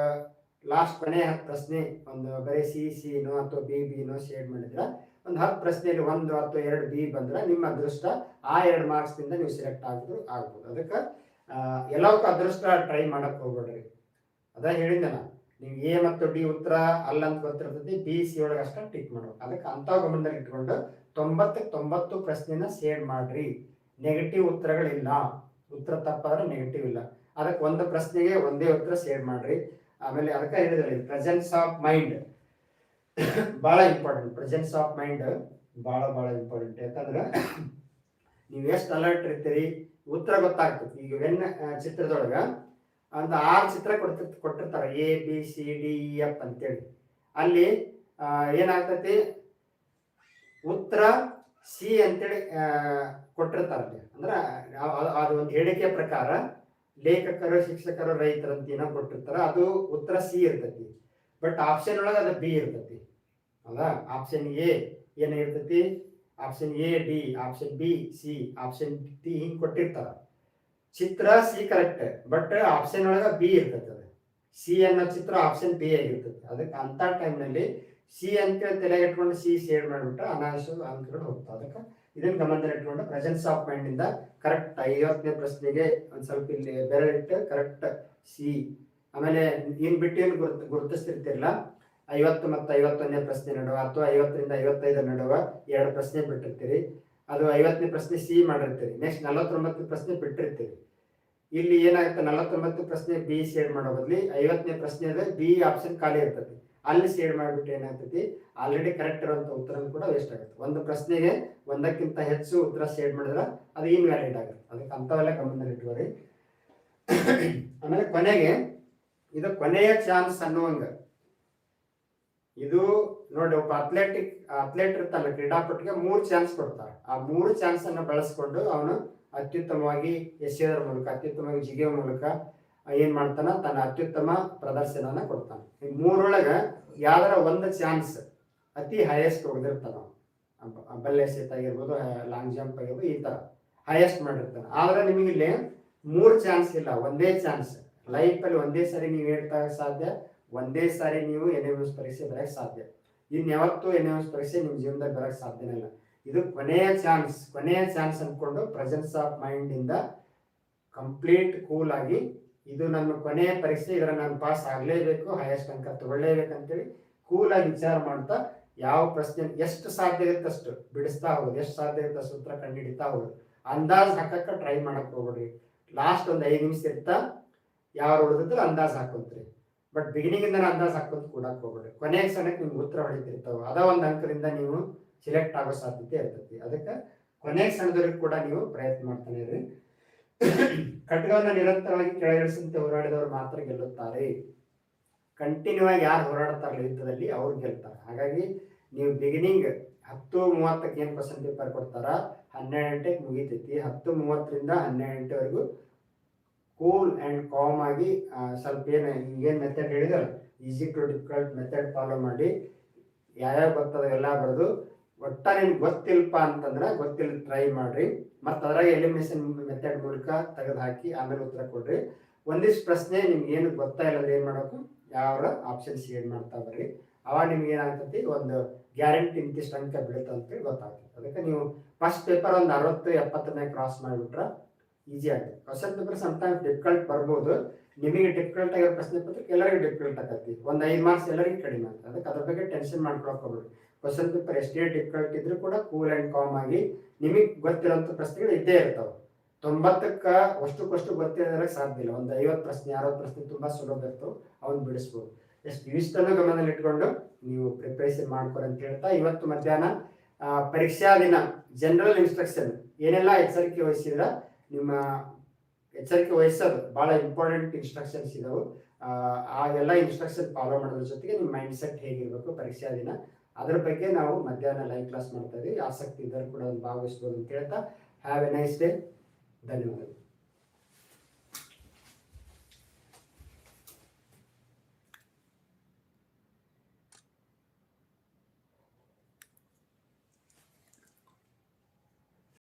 ಲಾಸ್ಟ್ ಮನೆ ಹತ್ತು ಪ್ರಶ್ನೆ, ಒಂದು ಬರೀ ಸಿ ಸಿನೋ ಅಥವಾ ಬಿ ಬಿನೋ ಶೇಡ್ ಮಾಡಿದ್ರೆ, ಒಂದು ಹತ್ತು ಪ್ರಶ್ನೆಯಲ್ಲಿ ಒಂದು ಅಥವಾ ಎರಡು ಬಿ ಬಂದ್ರೆ ನಿಮ್ಮ ಅದೃಷ್ಟ ಆ ಎರಡು ಮಾರ್ಕ್ಸ್ನಿಂದ ನೀವು ಸೆಲೆಕ್ಟ್ ಆಗಿದ್ರು ಆಗ್ಬೋದು. ಅದಕ್ಕೆ ಎಲ್ಲವಕ್ಕೂ ಅದೃಷ್ಟ ಟ್ರೈ ಮಾಡಕ್ ಹೋಗ್ಬೇಡ್ರಿ. ಅದ ಹೇಳಿದ್ದೆ ನಾನು ನೀವು ಎ ಮತ್ತು ಡಿ ಉತ್ತರ ಅಲ್ಲಂತ ಗೊತ್ತಿರ್ತೈತಿ ಬಿ ಸಿ ಒಳಗೆ ಅಷ್ಟೇ ಟಿಕ್ ಮಾಡ್ಬೇಕು. ಅದಕ್ಕೆ ಅಂತ ಗಮನದಲ್ಲಿ ಇಟ್ಕೊಂಡು ತೊಂಬತ್ತಕ್ಕೆ ತೊಂಬತ್ತು ಪ್ರಶ್ನೆನ ಶೇರ್ ಮಾಡ್ರಿ. ನೆಗೆಟಿವ್ ಉತ್ತರಗಳಿಲ್ಲ. ಉತ್ತರ ತಪ್ಪಾದ್ರೆ ನೆಗೆಟಿವ್ ಇಲ್ಲ. ಅದಕ್ಕೆ ಒಂದು ಪ್ರಶ್ನೆಗೆ ಒಂದೇ ಉತ್ತರ ಶೇರ್ ಮಾಡ್ರಿ. ಆಮೇಲೆ ಅದಕ್ಕೆ ಹೇಳಿದ್ರೆ ಪ್ರೆಸೆನ್ಸ್ ಆಫ್ ಮೈಂಡ್ ಬಹಳ ಇಂಪಾರ್ಟೆಂಟ್ ಪ್ರೆಸೆನ್ಸ್ ಆಫ್ ಮೈಂಡ್ ಬಹಳ ಬಹಳ ಇಂಪಾರ್ಟೆಂಟ್ ಯಾಕಂದ್ರೆ ನೀವು ಎಷ್ಟು ಅಲರ್ಟ್ ಇರ್ತೀರಿ? ಉತ್ತರ ಗೊತ್ತಾಗ್ತದೆ. ಈಗ ವೆನ್ ಚಿತ್ರದೊಳಗೆ ಒಂದು ಆರು ಚಿತ್ರ ಕೊಡ್ತಿರ್ ಕೊಟ್ಟಿರ್ತಾರೆ. A B C D E F ಅಂತೇಳಿ. ಅಲ್ಲಿ ಏನಾಗ್ತೈತಿ? ಉತ್ತರ ಸಿ ಅಂತೇಳಿ ಕೊಟ್ಟಿರ್ತಾರೆ ಅಂದ್ರೆ ಅದು ಒಂದು ಹೇಳಿಕೆ ಪ್ರಕಾರ ಲೇಖಕರು, ಶಿಕ್ಷಕರು ರೈತರು ಅಂತ ಏನೋ ಕೊಟ್ಟಿರ್ತಾರ, ಅದು ಉತ್ತರ ಸಿ ಇರ್ತೈತಿ. ಬಟ್ ಆಪ್ಷನ್ ಒಳಗೆ ಅದು ಬಿ ಇರ್ತೈತಿ. ಹೌದಾ ಆಪ್ಷನ್ ಎ ಏನ ಇರ್ತೈತಿ? Option A, D, option B, C, option D ಹಿಂಗೆ ಕೊಟ್ಟಿರ್ತಾರ. ಚಿತ್ರ ಸಿ ಕರೆಕ್ಟ್, ಬಟ್ ಆಪ್ಷನ್ ಒಳಗ ಬಿ ಇರ್ತೈತೆ ಅದು. ಸಿ ಅನ್ನೋ ಚಿತ್ರ ಆಪ್ಷನ್ ಬಿ ಆಗಿರ್ತೈತಿ. ಅದಕ್ಕೆ ಅಂತ ಟೈಮ್ನಲ್ಲಿ ಸಿ ಅಂತೇಳಿ ತಲೆಗೆ ಇಟ್ಕೊಂಡು ಸಿ ಸೇವ್ ಮಾಡಿಬಿಟ್ಟು ಅನಾವಶ್ಯಕ ಅಂಕಗಳು ಹೋಗ್ತಾವೆ ಅದಕ್ಕೆ ಇದನ್ನು ಗಮನದಲ್ಲಿ ಇಟ್ಕೊಂಡು ಪ್ರೆಸೆನ್ಸ್ ಆಫ್ ಮೈಂಡ್ ಇಂದ ಕರೆಕ್ಟ್ ಐವತ್ತನೇ ಪ್ರಶ್ನೆಗೆ ಒಂದು ಸ್ವಲ್ಪ ಇಲ್ಲಿ ಬೆರಳಿಟ್ಟು ಕರೆಕ್ಟ್ ಸಿ ಆಮೇಲೆ ಏನು ಬಿಟ್ಟು ಏನು ಗುರುತು, ಗುರುತಿಸ್ತಿರ್ತಿರಲ್ಲ, ಐವತ್ತು ಮತ್ತು ಐವತ್ತೊಂದನೇ ಪ್ರಶ್ನೆ ನಡುವ ಅಥವಾ ಐವತ್ತರಿಂದ ಐವತ್ತೈದರ ನಡುವ ಎರಡು ಪ್ರಶ್ನೆ ಬಿಟ್ಟಿರ್ತೀರಿ. ಅದು ಐವತ್ತನೇ ಪ್ರಶ್ನೆ ಸಿ ಮಾಡಿರ್ತೀರಿ. ನೆಕ್ಸ್ಟ್ ನಲವತ್ತೊಂಬತ್ತು ಪ್ರಶ್ನೆ ಬಿಟ್ಟಿರ್ತೀರಿ. ಇಲ್ಲಿ ಏನಾಗುತ್ತೆ? ನಲವತ್ತೊಂಬತ್ತು ಪ್ರಶ್ನೆ ಬಿ ಸೇಡ್ ಮಾಡೋ ಬದಲಿ ಐವತ್ತನೇ ಪ್ರಶ್ನೆ ಬಿ ಆಪ್ಷನ್ ಖಾಲಿ ಇರ್ತೈತಿ ಅಲ್ಲಿ ಸೇಡ್ ಮಾಡಿಬಿಟ್ಟು ಏನಾಗ್ತೈತಿ? ಆಲ್ರೆಡಿ ಕರೆಕ್ಟ್ ಇರುವಂತ ಉತ್ತರ ಕೂಡ ವೇಸ್ಟ್ ಆಗುತ್ತೆ. ಒಂದು ಪ್ರಶ್ನೆಗೆ ಒಂದಕ್ಕಿಂತ ಹೆಚ್ಚು ಉತ್ತರ ಸೇಡ್ ಮಾಡಿದ್ರೆ ಅದು ಇನ್ವ್ಯಾಲಿಡ್ ಆಗುತ್ತೆ. ಅದಕ್ಕೆ ಅಂಥವೆಲ್ಲ ಗಮನದಲ್ಲಿ ಇಟ್ಕೋರಿ ಆಮೇಲೆ ಕೊನೆಗೆ, ಇದು ಕೊನೆಯ ಚಾನ್ಸ್ ಅನ್ನುವಂಗ. ಇದು ನೋಡಿ, ಒಬ್ಬ ಅಥ್ಲೆಟಿಕ್ ಅಥ್ಲೆಟ್ ಇರ್ತಾನೆ, ಕ್ರೀಡಾಪಟುಗೆ ಮೂರು ಚಾನ್ಸ್ ಕೊಡ್ತಾರೆ. ಆ ಮೂರು ಚಾನ್ಸ್ ಅನ್ನು ಬಳಸ್ಕೊಂಡು ಅವನು ಅತ್ಯುತ್ತಮವಾಗಿ ಎಸೆಯೋದ್ರ ಮೂಲಕ, ಅತ್ಯುತ್ತಮವಾಗಿ ಜಿಗಿಯೋ ಮೂಲಕ ಏನ್ ಮಾಡ್ತಾನ? ತನ್ನ ಅತ್ಯುತ್ತಮ ಪ್ರದರ್ಶನನ ಕೊಡ್ತಾನೆ. ಈ ಮೂರೊಳಗ ಯಾವ್ದಾರ ಒಂದು ಚಾನ್ಸ್ ಅತಿ ಹೈಯೆಸ್ಟ್ ಹೊಡೆದಿರ್ತಾನ ಬಲ್ಲೆ ಸೆಟ್ ಆಗಿರ್ಬೋದು ಲಾಂಗ್ ಜಂಪ್ ಆಗಿರ್ಬೋದು, ಈ ತರ ಹೈಯೆಸ್ಟ್ ಮಾಡಿರ್ತಾನೆ. ಆದ್ರೆ ನಿಮಗೆ ಇಲ್ಲಿ ಮೂರು ಚಾನ್ಸ್ ಇಲ್ಲ, ಒಂದೇ ಚಾನ್ಸ್ ಲೈಫ್ ಅಲ್ಲಿ ಒಂದೇ ಸಾರಿ ನೀವು ಹೇಳ್ತಾ ಸಾಧ್ಯ, ಒಂದೇ ಸಾರಿ ನೀವು ಎನ್ ಎಂ ಎಸ್ ಪರೀಕ್ಷೆ ಬರಕ್ ಸಾಧ್ಯ. ಇನ್ ಯಾವತ್ತೂ ಎನ್ ಎಂ ಎಸ್ ಪರೀಕ್ಷೆ ನಿಮ್ಮ ಜೀವನದಲ್ಲಿ ಬರಕ್ಕೆ ಸಾಧ್ಯನೇ ಇಲ್ಲ. ಇದು ಕೊನೆಯ ಚಾನ್ಸ್ ಕೊನೆಯ ಚಾನ್ಸ್ ಅನ್ಕೊಂಡು ಪ್ರೆಸೆನ್ಸ್ ಆಫ್ ಮೈಂಡ್ ಇಂದ ಕಂಪ್ಲೀಟ್ ಕೂಲ್ ಆಗಿ ಇದು ನನ್ನ ಕೊನೆಯ ಪರೀಕ್ಷೆ, ಇದರ ನಾನು ಪಾಸ್ ಆಗಲೇಬೇಕು ಹೈಯೆಸ್ಟ್ ಅಂಕ ತಗೊಳ್ಳೇಬೇಕಂತೇಳಿ ಕೂಲ್ ಕೂಲಾಗಿ ವಿಚಾರ ಮಾಡ್ತಾ ಯಾವ ಪ್ರಶ್ನೆ, ಎಷ್ಟು ಸಾಧ್ಯ ಇರುತ್ತೆ ಅಷ್ಟು ಬಿಡಿಸ್ತಾ ಹೋಗೋದು, ಎಷ್ಟು ಸಾಧ್ಯ ಇರುತ್ತೆ ಅಷ್ಟು ಉತ್ತರ ಕಂಡುಹಿಡಿತಾ ಹೋಗೋದು. ಅಂದಾಜ್ ಹಾಕಕ್ಕೆ ಟ್ರೈ ಮಾಡಕ್ ಹೋಗ್ಬೇಡ್ರಿ. ಲಾಸ್ಟ್ ಒಂದು ಐದು ನಿಮಿಷ ಇರ್ತಾ, ಯಾರು ಉಳಿದಿದ್ರು ಅಂದಾಜ್ ಹಾಕೊಂತ್ರಿ. ಬಟ್ ಬಿಗಿನಿಂಗ್ ಇಂದ ಅಂದಾಜ್ ಹಾಕೊಂತ ಕೂಡಕ್ ಹೋಗ್ಬೇಡ್ರಿ. ಕೊನೆಯ ಕ್ಷಣಕ್ಕೆ ನಿಮ್ಗೆ ಉತ್ತರ ಹೊಡಿತಿರ್ತಾವ ಅದ ಒಂದು ಅಂಕದಿಂದ ನೀವು ಸಿಲೆಕ್ಟ್ ಆಗೋ ಸಾಧ್ಯತೆ ಇರ್ತೈತಿ. ಅದಕ್ಕೆ ಕೊನೆಯ ಕ್ಷಣದವರೆಗೂ ಕೂಡ ನೀವು ಪ್ರಯತ್ನ ಮಾಡ್ತಾನೆ ಇರ್ರಿ. ಖಡ್ಗವನ್ನ ನಿರಂತರವಾಗಿ ಕೆಳಗಿಳಿಸಂತೆ ಹೋರಾಡಿದವರು ಮಾತ್ರ ಗೆಲ್ಲುತ್ತಾರೆ. ಕಂಟಿನ್ಯೂ ಆಗಿ ಯಾರು ಹೋರಾಡ್ತಾರಲ್ಲ ಯುದ್ಧದಲ್ಲಿ ಅವ್ರು ಗೆಲ್ತಾರೆ. ಹಾಗಾಗಿ ನೀವು ಬಿಗಿನಿಂಗ್ ಹತ್ತು ಮೂವತ್ತಕ್ಕೆ ಏನು ಪರ್ಸೆಂಟ್ ಪೇಪರ್ ಕೊಡ್ತಾರ? ಹನ್ನೆರಡು ಗಂಟೆಗೆ ಮುಗಿತೈತಿ. ಹತ್ತು ಮೂವತ್ತರಿಂದ ಹನ್ನೆರಡು ಗಂಟೆವರೆಗೂ ಕೂಲ್ ಆ್ಯಂಡ್ ಕಾಮ್ ಆಗಿ ಸ್ವಲ್ಪ ಏನು, ಈಗೇನು ಮೆಥಡ್ ಹೇಳಿದಲ್ಲ? Easy to difficult method follow ಮಾಡಿ. ಯಾವ್ಯಾವ ಬರ್ತದೆ ಎಲ್ಲ ಬರೆದು ಒಟ್ಟ ನಿಮ್ಗೆ ಗೊತ್ತಿಲ್ಪ ಅಂತಂದ್ರೆ ಗೊತ್ತಿಲ್ಲ ಟ್ರೈ ಮಾಡ್ರಿ. ಮತ್ತೆ ಅದ್ರಾಗ ಎಲಿಮಿನೇಷನ್ ಮೆಥಡ್ ಮೂಲಕ ತೆಗೆದು ಹಾಕಿ ಆಮೇಲೆ ಉತ್ತರ ಕೊಡ್ರಿ. ಒಂದಿಷ್ಟು ಪ್ರಶ್ನೆ ನಿಮ್ಗೆ ಏನು ಗೊತ್ತಾ ಇಲ್ಲ ಏನು ಮಾಡಬೇಕು ಯಾವ ಆಪ್ಷನ್ಸ್ ಏನು ಮಾಡ್ತಾ ಬರ್ರಿ. ಅವಾಗ ನಿಮ್ಗೆ ಏನಾಗ್ತೈತಿ? ಒಂದು ಗ್ಯಾರಂಟಿ ಇಂತಿಷ್ಟು ಅಂಕ ಬೀಳುತ್ತೆ ಅಂತೇಳಿ ಗೊತ್ತಾಗ್ತದೆ ಅದಕ್ಕೆ ನೀವು ಫಸ್ಟ್ ಪೇಪರ್ ಒಂದು ಅರವತ್ತು, ಎಪ್ಪತ್ತನೇ ಕ್ರಾಸ್ ಮಾಡಿಬಿಟ್ರೆ ಈಸಿ ಆಗುತ್ತೆ. ಕ್ವಶನ್ ಪೇಪರ್ ಸಮ್ಟೈಮ್ಸ್ ಡಿಫಿಕಲ್ಟ್ ಬರ್ಬೋದು. ನಿಮಗೆ ಡಿಫಿಕಲ್ಟ್ ಆಗಿರೋ ಪ್ರಶ್ನೆ ಪತ್ರಕ್ಕೆ ಎಲ್ಲರಿಗೂ ಡಿಫಿಕಲ್ಟ್ ಆಗತ್ತೆ. ಒಂದು ಐದು ಮಾರ್ಕ್ಸ್ ಎಲ್ಲರಿಗೂ ಕಡಿಮೆ ಆಗ್ತದೆ ಅದಕ್ಕೆ ಅದ್ರ ಬಗ್ಗೆ ಟೆನ್ಷನ್ ಮಾಡ್ಕೊಳಕ್ ಹೋಗ್ಬೇಡಿ. ಪೇಪರ್ ಎಷ್ಟೇ ಡಿಫಿಕಲ್ಟ್ ಇದ್ರೂ ಕೂಡ ಕೂಲ್ ಆ್ಯಂಡ್ ಕಾಮ್ ಆಗಿ ನಿಮಗೆ ಗೊತ್ತಿರೋಂಥ ಪ್ರಶ್ನೆಗಳು ಇದ್ದೇ ಇರ್ತಾವೆ. ತೊಂಬತ್ತಕ್ಕೆ ಅಷ್ಟಕ್ಕಷ್ಟು ಗೊತ್ತಿರೋದಕ್ಕೆ ಸಾಧ್ಯ ಇಲ್ಲ. ಒಂದು ಐವತ್ತು ಪ್ರಶ್ನೆ, ಅರವತ್ತು ಪ್ರಶ್ನೆ ತುಂಬ ಸುಲಭ ಇರ್ತವೆ. ಅವನ್ನ ಬಿಡಿಸ್ಬೋದು. ಎಷ್ಟು ಇಷ್ಟನ್ನು ಗಮನದಲ್ಲಿ ಇಟ್ಕೊಂಡು ನೀವು ಪ್ರಿಪ್ರೇಷನ್ ಮಾಡ್ಕೊರಿ ಅಂತ ಹೇಳ್ತಾ ಇವತ್ತು ಮಧ್ಯಾಹ್ನ ಪರೀಕ್ಷಾ ದಿನ ಜನರಲ್ ಇನ್ಸ್ಟ್ರಕ್ಷನ್ ಏನೆಲ್ಲ ಎಚ್ಚರಿಕೆ ವಹಿಸಿದ್ರ ನಿಮ್ಮ ಎಚ್ಚರಿಕೆ ವಹಿಸೋದು ಭಾಳ ಇಂಪಾರ್ಟೆಂಟ್ ಇನ್ಸ್ಟ್ರಕ್ಷನ್ಸ್ ಇದಾವೆ. ಆ ಎಲ್ಲ ಇನ್ಸ್ಟ್ರಕ್ಷನ್ ಫಾಲೋ ಮಾಡೋದ್ರ ಜೊತೆಗೆ ನಿಮ್ಮ ಮೈಂಡ್ ಸೆಟ್ ಹೇಗಿರಬೇಕು ಪರೀಕ್ಷಾ ದಿನ. ಅದ್ರ ಬಗ್ಗೆ ನಾವು ಮಧ್ಯಾಹ್ನ ಲೈವ್ ಕ್ಲಾಸ್ ಮಾಡ್ತಾ ಇದ್ದೀವಿ ಆಸಕ್ತಿ ಇದ್ದರೂ ಕೂಡ ಒಂದು ಭಾಗವಹಿಸ್ಬೋದು ಅಂತ ಹೇಳ್ತಾ. ಹ್ಯಾವ್ ಎ ನೈಸ್ ಡೇ ಧನ್ಯವಾದಗಳು.